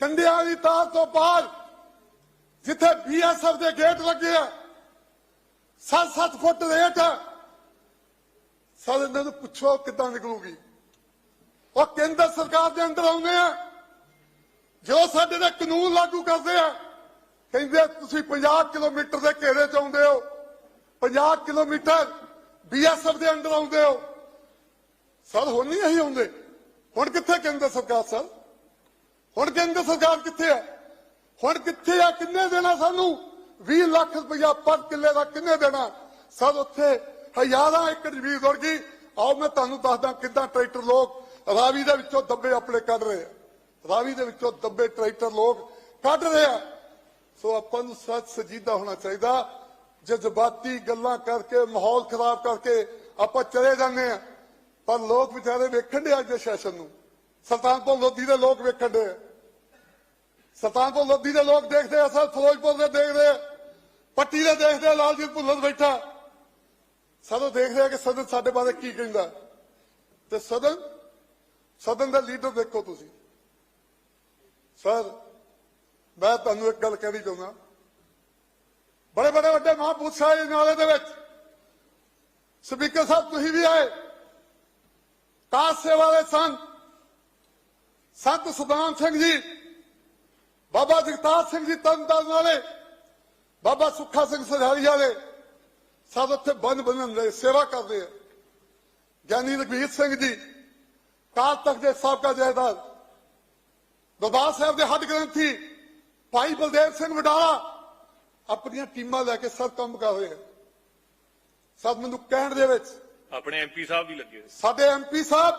C: ਕੰਡਿਆਂ ਦੀ ਤਾਰ ਤੋਂ ਬਾਹਰ ਜਿੱਥੇ ਬੀਐਸਐਫ ਦੇ ਗੇਟ ਲੱਗੇ ਆ 7-7 ਫੁੱਟ ਰੇਟ ਆ। ਸਰ, ਇਹਨਾਂ ਨੂੰ ਪੁੱਛੋ ਕਿੱਦਾਂ ਨਿਕਲੂਗੀ। ਉਹ ਕੇਂਦਰ ਸਰਕਾਰ ਦੇ ਅੰਦਰ ਆਉਂਦੇ ਆ, ਜੋ ਸਾਡੇ ਦੇ ਕਾਨੂੰਨ ਲਾਗੂ ਕਰਦੇ ਆ, ਕਹਿੰਦੇ ਤੁਸੀਂ 50 ਕਿਲੋਮੀਟਰ ਦੇ ਘੇਰੇ ਚ ਆਉਂਦੇ ਹੋ। 50 ਕਿਲੋਮੀਟਰ ਬੀਐਸਐਫ ਦੇ ਅੰਡਰ ਆਉਂਦੇ ਹੋ। ਸਰ, ਹੁਣ ਨਹੀਂ ਅਸੀਂ ਆਉਂਦੇ। ਹੁਣ ਕਿੱਥੇ ਕੇਂਦਰ ਸਰਕਾਰ, ਸਰ? ਹੁਣ ਕੇਂਦਰ ਸਰਕਾਰ ਕਿੱਥੇ ਆ ਹੁਣ ਕਿੱਥੇ ਆ? ਕਿੰਨੇ ਦੇਣਾ ਸਾਨੂੰ? 20 ਲੱਖ ਰੁਪਇਆ ਪਰ ਕਿੱਲੇ ਦਾ ਕਿੰਨੇ ਦੇਣਾ? ਸਰ, ਉੱਥੇ ਹਜ਼ਾਰਾਂ ਏਕੜ ਜ਼ਮੀਨ ਰੁੜ ਗਈ। ਆਓ, ਮੈਂ ਤੁਹਾਨੂੰ ਦੱਸਦਾ ਕਿੱਦਾਂ ਟਰੈਕਟਰ ਲੋਕ ਰਾਵੀ ਦੇ ਵਿੱਚੋਂ ਦੱਬੇ ਆਪਣੇ ਕੱਢ ਰਹੇ ਆ। ਰਾਵੀ ਦੇ ਵਿੱਚੋਂ ਦੱਬੇ ਟਰੈਕਟਰ ਲੋਕ ਕੱਢ ਰਹੇ ਆ। ਸੋ ਆਪਾਂ ਨੂੰ ਸੱਚ ਸਜੀਦਾ ਹੋਣਾ ਚਾਹੀਦਾ। ਜਜ਼ਬਾਤੀ ਗੱਲਾਂ ਕਰਕੇ, ਮਾਹੌਲ ਖਰਾਬ ਕਰਕੇ ਆਪਾਂ ਚਲੇ ਜਾਂਦੇ ਆ ਪਰ ਲੋਕ ਵਿਚਾਰੇ ਵੇਖਣ ਦੇ ਅੱਜ ਦੇ ਸੈਸ਼ਨ ਨੂੰ। ਸੁਲਤਾਨਪੁਰ ਲੋਧੀ ਦੇ ਲੋਕ ਵੇਖਣ ਦੇ ਸੁਲਤਾਨਪੁਰ ਲੋਧੀ ਦੇ ਲੋਕ ਦੇਖਦੇ ਆ, ਸਰ ਫਿਰੋਜ਼ਪੁਰ ਦੇ ਦੇਖਦੇ ਪੱਟੀ ਦੇ ਦੇਖਦੇ ਆ, ਲਾਲਜੀਤ ਭੁੱਲਰ ਬੈਠਾ। ਸਦੋਂ ਦੇਖਦੇ ਆ ਕਿ ਸਦਨ ਸਾਡੇ ਬਾਰੇ ਕੀ ਕਹਿੰਦਾ। ਤੇ ਸਦਨ ਸਦਨ ਦਾ ਲੀਡਰ ਦੇਖੋ ਤੁਸੀਂ। ਸਰ, ਮੈਂ ਤੁਹਾਨੂੰ ਇੱਕ ਗੱਲ ਕਹਿਣੀ ਚਾਹੁੰਦਾ। ਬੜੇ ਬੜੇ ਵੱਡੇ ਮਹਾਂਪੁਰਸ਼ ਆਏ ਇਸ ਨਾਲੇ ਦੇ ਵਿੱਚ ਸਪੀਕਰ ਸਾਹਿਬ ਤੁਸੀਂ ਵੀ ਆਏ ਕਾਸ ਸੇਵਾ ਦੇ ਸੰਤ ਸੰਤ ਸੁਦਾਮ ਸਿੰਘ ਜੀ ਬਾਬਾ ਜਗਤਾਰ ਸਿੰਘ ਜੀ ਤਰਨਤਾਰਨ ਵਾਲੇ ਬਾਬਾ ਸੁੱਖਾ ਸਿੰਘ ਸਰਹਾਰੀ ਵਾਲੇ ਸਭ ਉੱਥੇ ਬੰਨ ਬੰਨਣ ਦੇ ਸੇਵਾ ਕਰਦੇ ਆ ਗਿਆਨੀ ਰਘਵੀਰ ਸਿੰਘ ਜੀ ਕਾਲ ਤਖਤ ਦੇ ਸਾਬਕਾ ਜਥੇਦਾਰ ਦਰਬਾਰ ਸਾਹਿਬ ਦੇ ਹੱਡ ਗ੍ਰੰਥੀ ਭਾਈ ਬਲਦੇਵ ਸਿੰਘ ਵਡਾਲਾ ਆਪਣੀਆਂ ਟੀਮਾਂ ਲੈ ਕੇ ਸਭ ਕੰਮ ਕਰ ਰਹੇ ਆ ਸਭ ਮੈਨੂੰ ਕਹਿਣ ਦੇ ਵਿੱਚ
B: ਆਪਣੇ ਐਮਪੀ ਸਾਹਿਬ ਵੀ ਲੱਗੇ ਹੋਏ।
C: ਸਾਡੇ ਐਮਪੀ ਸਾਹਿਬ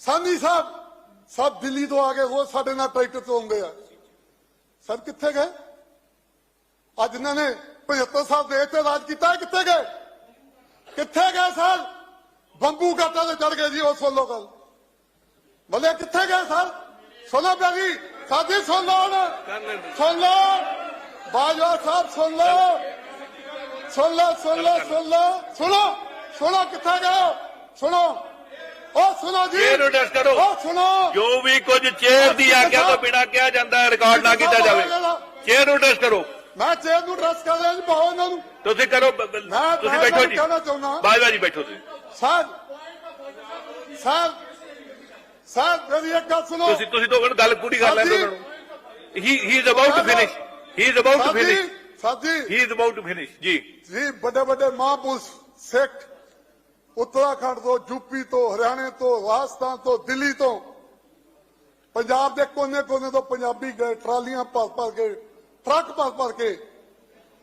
C: ਸਾਨੀ ਸਾਹਿਬ ਸਭ ਦਿੱਲੀ ਤੋਂ ਆ ਕੇ ਉਹ ਸਾਡੇ ਨਾਲ ਟਰੈਕਟਰ ਤੋਂ ਆਉਂਦੇ ਆ ਸਰ ਕਿੱਥੇ ਗਏ ਅੱਜ ਇਹਨਾਂ ਨੇ 75 ਸਾਲ ਦੇਸ਼ ਤੇ ਰਾਜ ਕੀਤਾ ਹੈ, ਕਿੱਥੇ ਗਏ ਕਿੱਥੇ ਗਏ ਸਰ ਬੰਬੂ ਘਾਟਾ ਤੇ ਚੜ ਗਏ ਜੀ ਉਹ ਸੁਣ ਲਓ ਗੱਲ ਮੱਲੇ ਕਿੱਥੇ ਗਏ ਸਰ ਸੁਣੋ ਪਿਆਰੀ ਸਾਡੀ ਸੁਣ ਲਓ ਹੁਣ ਸੁਣ ਲਓ ਬਾਜਵਾ ਸਾਹਿਬ ਸੁਣ ਲਓ। ਸੁਣ ਲਓ ਸੁਣ ਲਓ ਸੁਣ ਲਓ। ਸੁਣੋ ਸੁਣੋ ਕਿੱਥੇ ਗਏ ਸੁਣੋ। ਉਹ ਸੁਣੋ ਜੀ।
B: ਚੇਅਰ ਨੂੰ ਟੈਸਟ ਕਰੋ।
C: ਉਹ ਸੁਣੋ।
B: ਜੋ ਵੀ ਕੁਝ ਚੇਅਰ ਦੀ ਆਗਿਆ ਤੋਂ ਬਿਨਾਂ ਕਿਹਾ ਜਾਂਦਾ ਰਿਕਾਰਡ ਨਾ ਕੀਤਾ ਜਾਵੇ। ਚੇਅਰ ਨੂੰ ਟੈਸਟ ਕਰੋ।
C: ਮੈਂ ਚੇਅਰ ਨੂੰ ਡਰੈਸ ਕਰ ਰਿਹਾ ਜੀ ਪਾਓ ਇਹਨਾਂ ਨੂੰ।
B: ਤੁਸੀਂ ਕਰੋ ਤੁਸੀਂ ਬੈਠੋ ਜੀ। ਬਾਜਵਾ ਜੀ ਬੈਠੋ ਤੁਸੀਂ।
C: ਸਰ ਸਰ ਸਰ ਮੇਰੀ ਇੱਕ ਗੱਲ ਸੁਣੋ।
B: ਤੁਸੀਂ ਤੁਸੀਂ ਤੋਂ ਗੱਲ ਪੂਰੀ ਕਰ ਲੈਣ ਹੀ he is about to finish he is about to
C: ਸਾਡੀ
B: ਫਿਨਿਸ਼
C: ਸਾਡੀ
B: he is about to finish ਜੀ
C: ਜੀ ਵੱਡੇ ਵੱਡੇ ਮਹਾਂਪੁਰਸ਼ ਸਿੱਖ ਉੱਤਰਾਖੰਡ ਤੋਂ ਯੂਪੀ ਤੋਂ ਹਰਿਆਣੇ ਤੋਂ ਰਾਜਸਥਾਨ ਤੋਂ ਦਿੱਲੀ ਤੋਂ। ਪੰਜਾਬ ਦੇ ਕੋਨੇ-ਕੋਨੇ ਤੋਂ ਪੰਜਾਬੀ ਗਏ ਟਰਾਲੀਆਂ ਭਰ ਭਰ ਕੇ ਟਰੱਕ ਭਰ ਭਰ ਕੇ।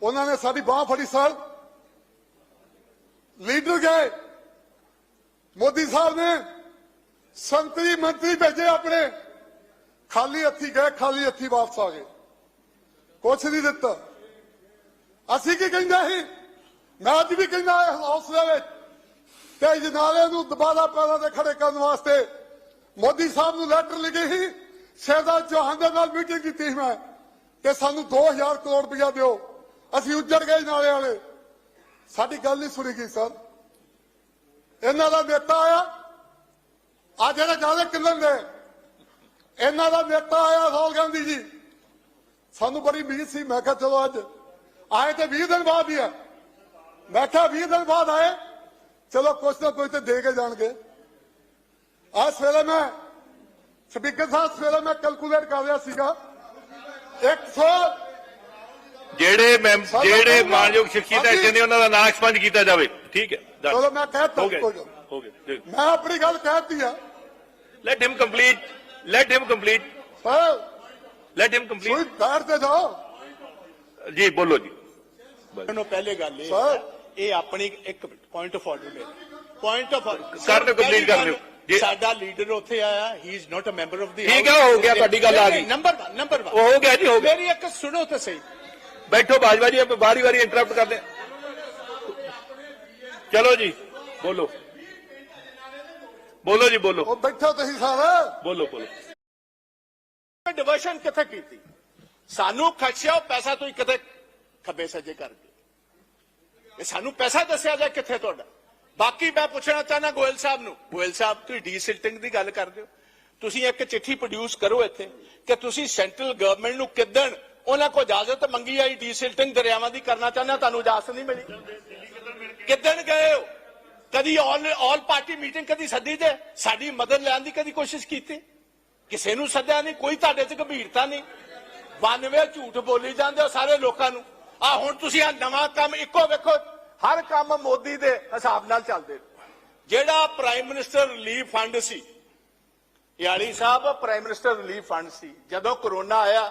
C: ਉਹਨਾਂ ਨੇ ਸਾਡੀ ਬਾਹ ਫੜੀ ਸਰ। ਲੀਡਰ ਗਏ। ਮੋਦੀ ਸਾਹਿਬ ਨੇ ਸੰਤਰੀ ਮੰਤਰੀ ਭੇਜੇ ਆਪਣੇ। ਖਾਲੀ ਹੱਥੀ ਗਏ ਖਾਲੀ ਹੱਥੀ ਵਾਪਸ ਆ ਗਏ। ਕੁਛ ਨਹੀਂ ਦਿੱਤਾ। ਅਸੀਂ ਕੀ ਕਹਿੰਦੇ ਸੀ? ਮੈਂ ਅੱਜ ਵੀ ਕਹਿੰਦਾ ਹਾਊਸ ਦੇ ਵਿੱਚ ਤੇ ਜਨਾਲੇ ਨੂੰ ਦੁਬਾਰਾ ਪੈਰਾਂ ਤੇ ਖੜੇ ਕਰਨ ਵਾਸਤੇ ਮੋਦੀ ਸਾਹਿਬ ਨੂੰ ਲੈਟਰ ਲਿਖੀ ਸੀ। ਸ਼ਹਿਜ਼ਾਦ ਚੌਹਾਨ ਦੇ ਨਾਲ ਮੀਟਿੰਗ ਕੀਤੀ ਸੀ ਮੈਂ ਕਿ ਸਾਨੂੰ 2000 ਕਰੋੜ ਰੁਪਇਆ ਦਿਓ। ਅਸੀਂ ਉੱਜੜ ਗਏ ਨਾਲੇ ਵਾਲੇ। ਸਾਡੀ ਗੱਲ ਨਹੀਂ ਸੁਣੀ ਗਈ, ਸਰ। ਇਹਨਾਂ ਦਾ ਨੇਤਾ ਆਇਆ। ਆ ਜਿਹੜੇ ਜ਼ਿਆਦਾ ਕਿੰਨਣ ਦੇ ਇਹਨਾਂ ਦਾ ਨੇਤਾ ਆਇਆ ਰਾਹੁਲ ਗਾਂਧੀ ਜੀ। ਸਾਨੂੰ ਬੜੀ ਉਮੀਦ ਸੀ ਮੈਂ ਕਿਹਾ ਚਲੋ ਅੱਜ। ਆਏ ਤੇ 20 ਦਿਨ ਬਾਅਦ ਹੀ ਆ। ਮੈਂ ਕਿਹਾ 20 ਦਿਨ ਬਾਅਦ ਆਏ। ਚਲੋ ਕੁਛ ਨਾ ਕੁਛ ਤੇ ਦੇ ਕੇ ਜਾਣਗੇ। ਆ ਸਵੇਰੇ ਮੈਂ ਸਪੀਕਰ ਸਾਹਿਬ ਸਵੇਰੇ ਮੈਂ ਕੈਲਕੂਲੇਟ ਕਰ ਰਿਹਾ ਸੀਗਾ। 100
B: ਜਿਹੜੇ
C: ਸਾਡਾ
B: ਜਿਹੜੇ। ਮਾਨਯੋਗ ਸ਼ਖਸੀਅਤ ਇੱਥੇ ਨੇ ਉਹਨਾਂ ਦਾ ਨਾਂ ਐਕਸਪੰਜ ਕੀਤਾ ਜਾਵੇ। ਠੀਕ ਹੈ.
C: ਚਲੋ ਮੈਂ ਕਹਿਤਾ
B: ਹੋ ਗਿਆ
C: ਮੈਂ ਆਪਣੀ ਗੱਲ ਕਹਿਤੀ ਆ।
B: Let him complete let him complete
C: ਪਰ
B: ਲੈਟ ਹਿਮ
C: ਕੋਈ
B: ਕੰਪਲੀਟ
C: ਬੈਠ ਤੇ ਜਾਓ।
B: ਜੀ ਬੋਲੋ ਜੀ।
D: ਨੂੰ ਪਹਿਲੇ ਗੱਲ ਇਹ
C: ਸਰ।
D: ਹੈ, ਇਹ ਆਪਣੀ ਇੱਕ ਪੁਆਇੰਟ ਆਫ ਆਰਡਰ ਮੇਰੇ ਪੁਆਇੰਟ ਆਫ
B: ਕਰ ਦਿਓ, complete ਕਰ ਦਿਓ।
D: ਸਾਡਾ ਲੀਡਰ ਉੱਥੇ ਆਇਆ he is not a member of the
B: ਠੀਕ ਹੈ, ਹੋ ਗਿਆ, ਤੁਹਾਡੀ ਗੱਲ ਆ ਗਈ।
D: ਨੰਬਰ 1 ਨੰਬਰ 1
B: ਉਹ ਹੋ ਗਿਆ ਜੀ ਹੋ ਗਿਆ।
D: ਮੇਰੀ ਇੱਕ ਸੁਣੋ ਤਾਂ ਸਹੀ।
B: ਬੈਠੋ ਬਾਜਵਾ ਜੀ ਆਪਾਂ ਵਾਰੀ ਵਾਰੀ ਇੰਟਰਰਪਟ ਕਰਦੇ ਹਾਂ। ਚਲੋ ਜੀ ਬੋਲੋ। ਬੋਲੋ ਜੀ ਬੋਲੋ।
C: ਉਹ ਬੈਠੋ ਤੁਸੀਂ ਸਾਰੇ।
B: ਬੋਲੋ ਬੋਲੋ।
D: ਡਿਵਰਸ਼ਨ ਕਿੱਥੇ ਕੀਤੀ? ਸਾਨੂੰ ਖਰਚਿਆ ਪੈਸਾ ਤੁਸੀਂ ਕਿਤੇ ਖੱਬੇ ਸੱਜੇ ਕਰਕੇ ਇਹ ਸਾਨੂੰ ਪੈਸਾ ਦੱਸਿਆ ਜਾ ਕਿੱਥੇ ਤੁਹਾਡਾ? ਬਾਕੀ ਮੈਂ ਪੁੱਛਣਾ ਚਾਹਨਾ ਗੋਇਲ ਸਾਹਿਬ ਨੂੰ। ਗੋਇਲ ਸਾਹਿਬ, ਤੁਸੀਂ ਡੀਸਿਲਟਿੰਗ ਦੀ ਗੱਲ ਕਰਦੇ ਹੋ। ਤੁਸੀਂ ਇੱਕ ਚਿੱਠੀ ਪ੍ਰੋਡਿਊਸ ਕਰੋ ਇੱਥੇ ਕਿ ਤੁਸੀਂ ਸੈਂਟਰਲ ਗਵਰਨਮੈਂਟ ਨੂੰ ਕਿਦਣ ਉਹਨਾਂ ਕੋਲ ਇਜਾਜ਼ਤ ਮੰਗੀ ਆਈ ਡੀਸਿਲਟਿੰਗ ਦਰਿਆਵਾਂ ਦੀ ਕਰਨਾ ਚਾਹੁੰਦਾ ਤੁਹਾਨੂੰ ਇਜਾਜ਼ਤ ਨਹੀਂ ਮਿਲੀ? ਕਿਦਣ ਗਏ ਹੋ? ਕਦੀ ਆਲ ਆਲ ਪਾਰਟੀ ਮੀਟਿੰਗ ਕਦੀ ਸੱਦੀ ਜੇ ਸਾਡੀ ਮਦਦ ਲੈਣ ਦੀ ਕਦੀ ਕੋਸ਼ਿਸ਼ ਕੀਤੀ? ਕਿਸੇ ਨੂੰ ਸੱਦਿਆ ਨਹੀਂ, ਕੋਈ ਤੁਹਾਡੇ 'ਚ ਗੰਭੀਰਤਾ ਨਹੀਂ। 92 ਝੂਠ ਬੋਲੀ ਜਾਂਦੇ ਹੋ ਸਾਰੇ ਲੋਕਾਂ ਨੂੰ। ਆ ਹੁਣ ਤੁਸੀਂ ਆ ਨਵਾਂ ਕੰਮ ਇੱਕੋ ਵੇਖੋ, ਹਰ ਕੰਮ ਮੋਦੀ ਦੇ ਹਿਸਾਬ ਨਾਲ ਚੱਲਦੇ ਜਿਹੜਾ ਪ੍ਰਾਈਮ ਮਿਨਿਸਟਰ ਰਿਲੀਫ ਫੰਡ ਸੀ, ਯਾਲੀ ਸਾਹਿਬ ਪ੍ਰਾਈਮ ਮਿਨਿਸਟਰ ਰਿਲੀਫ ਫੰਡ ਸੀ। ਜਦੋਂ ਕਰੋਨਾ ਆਇਆ,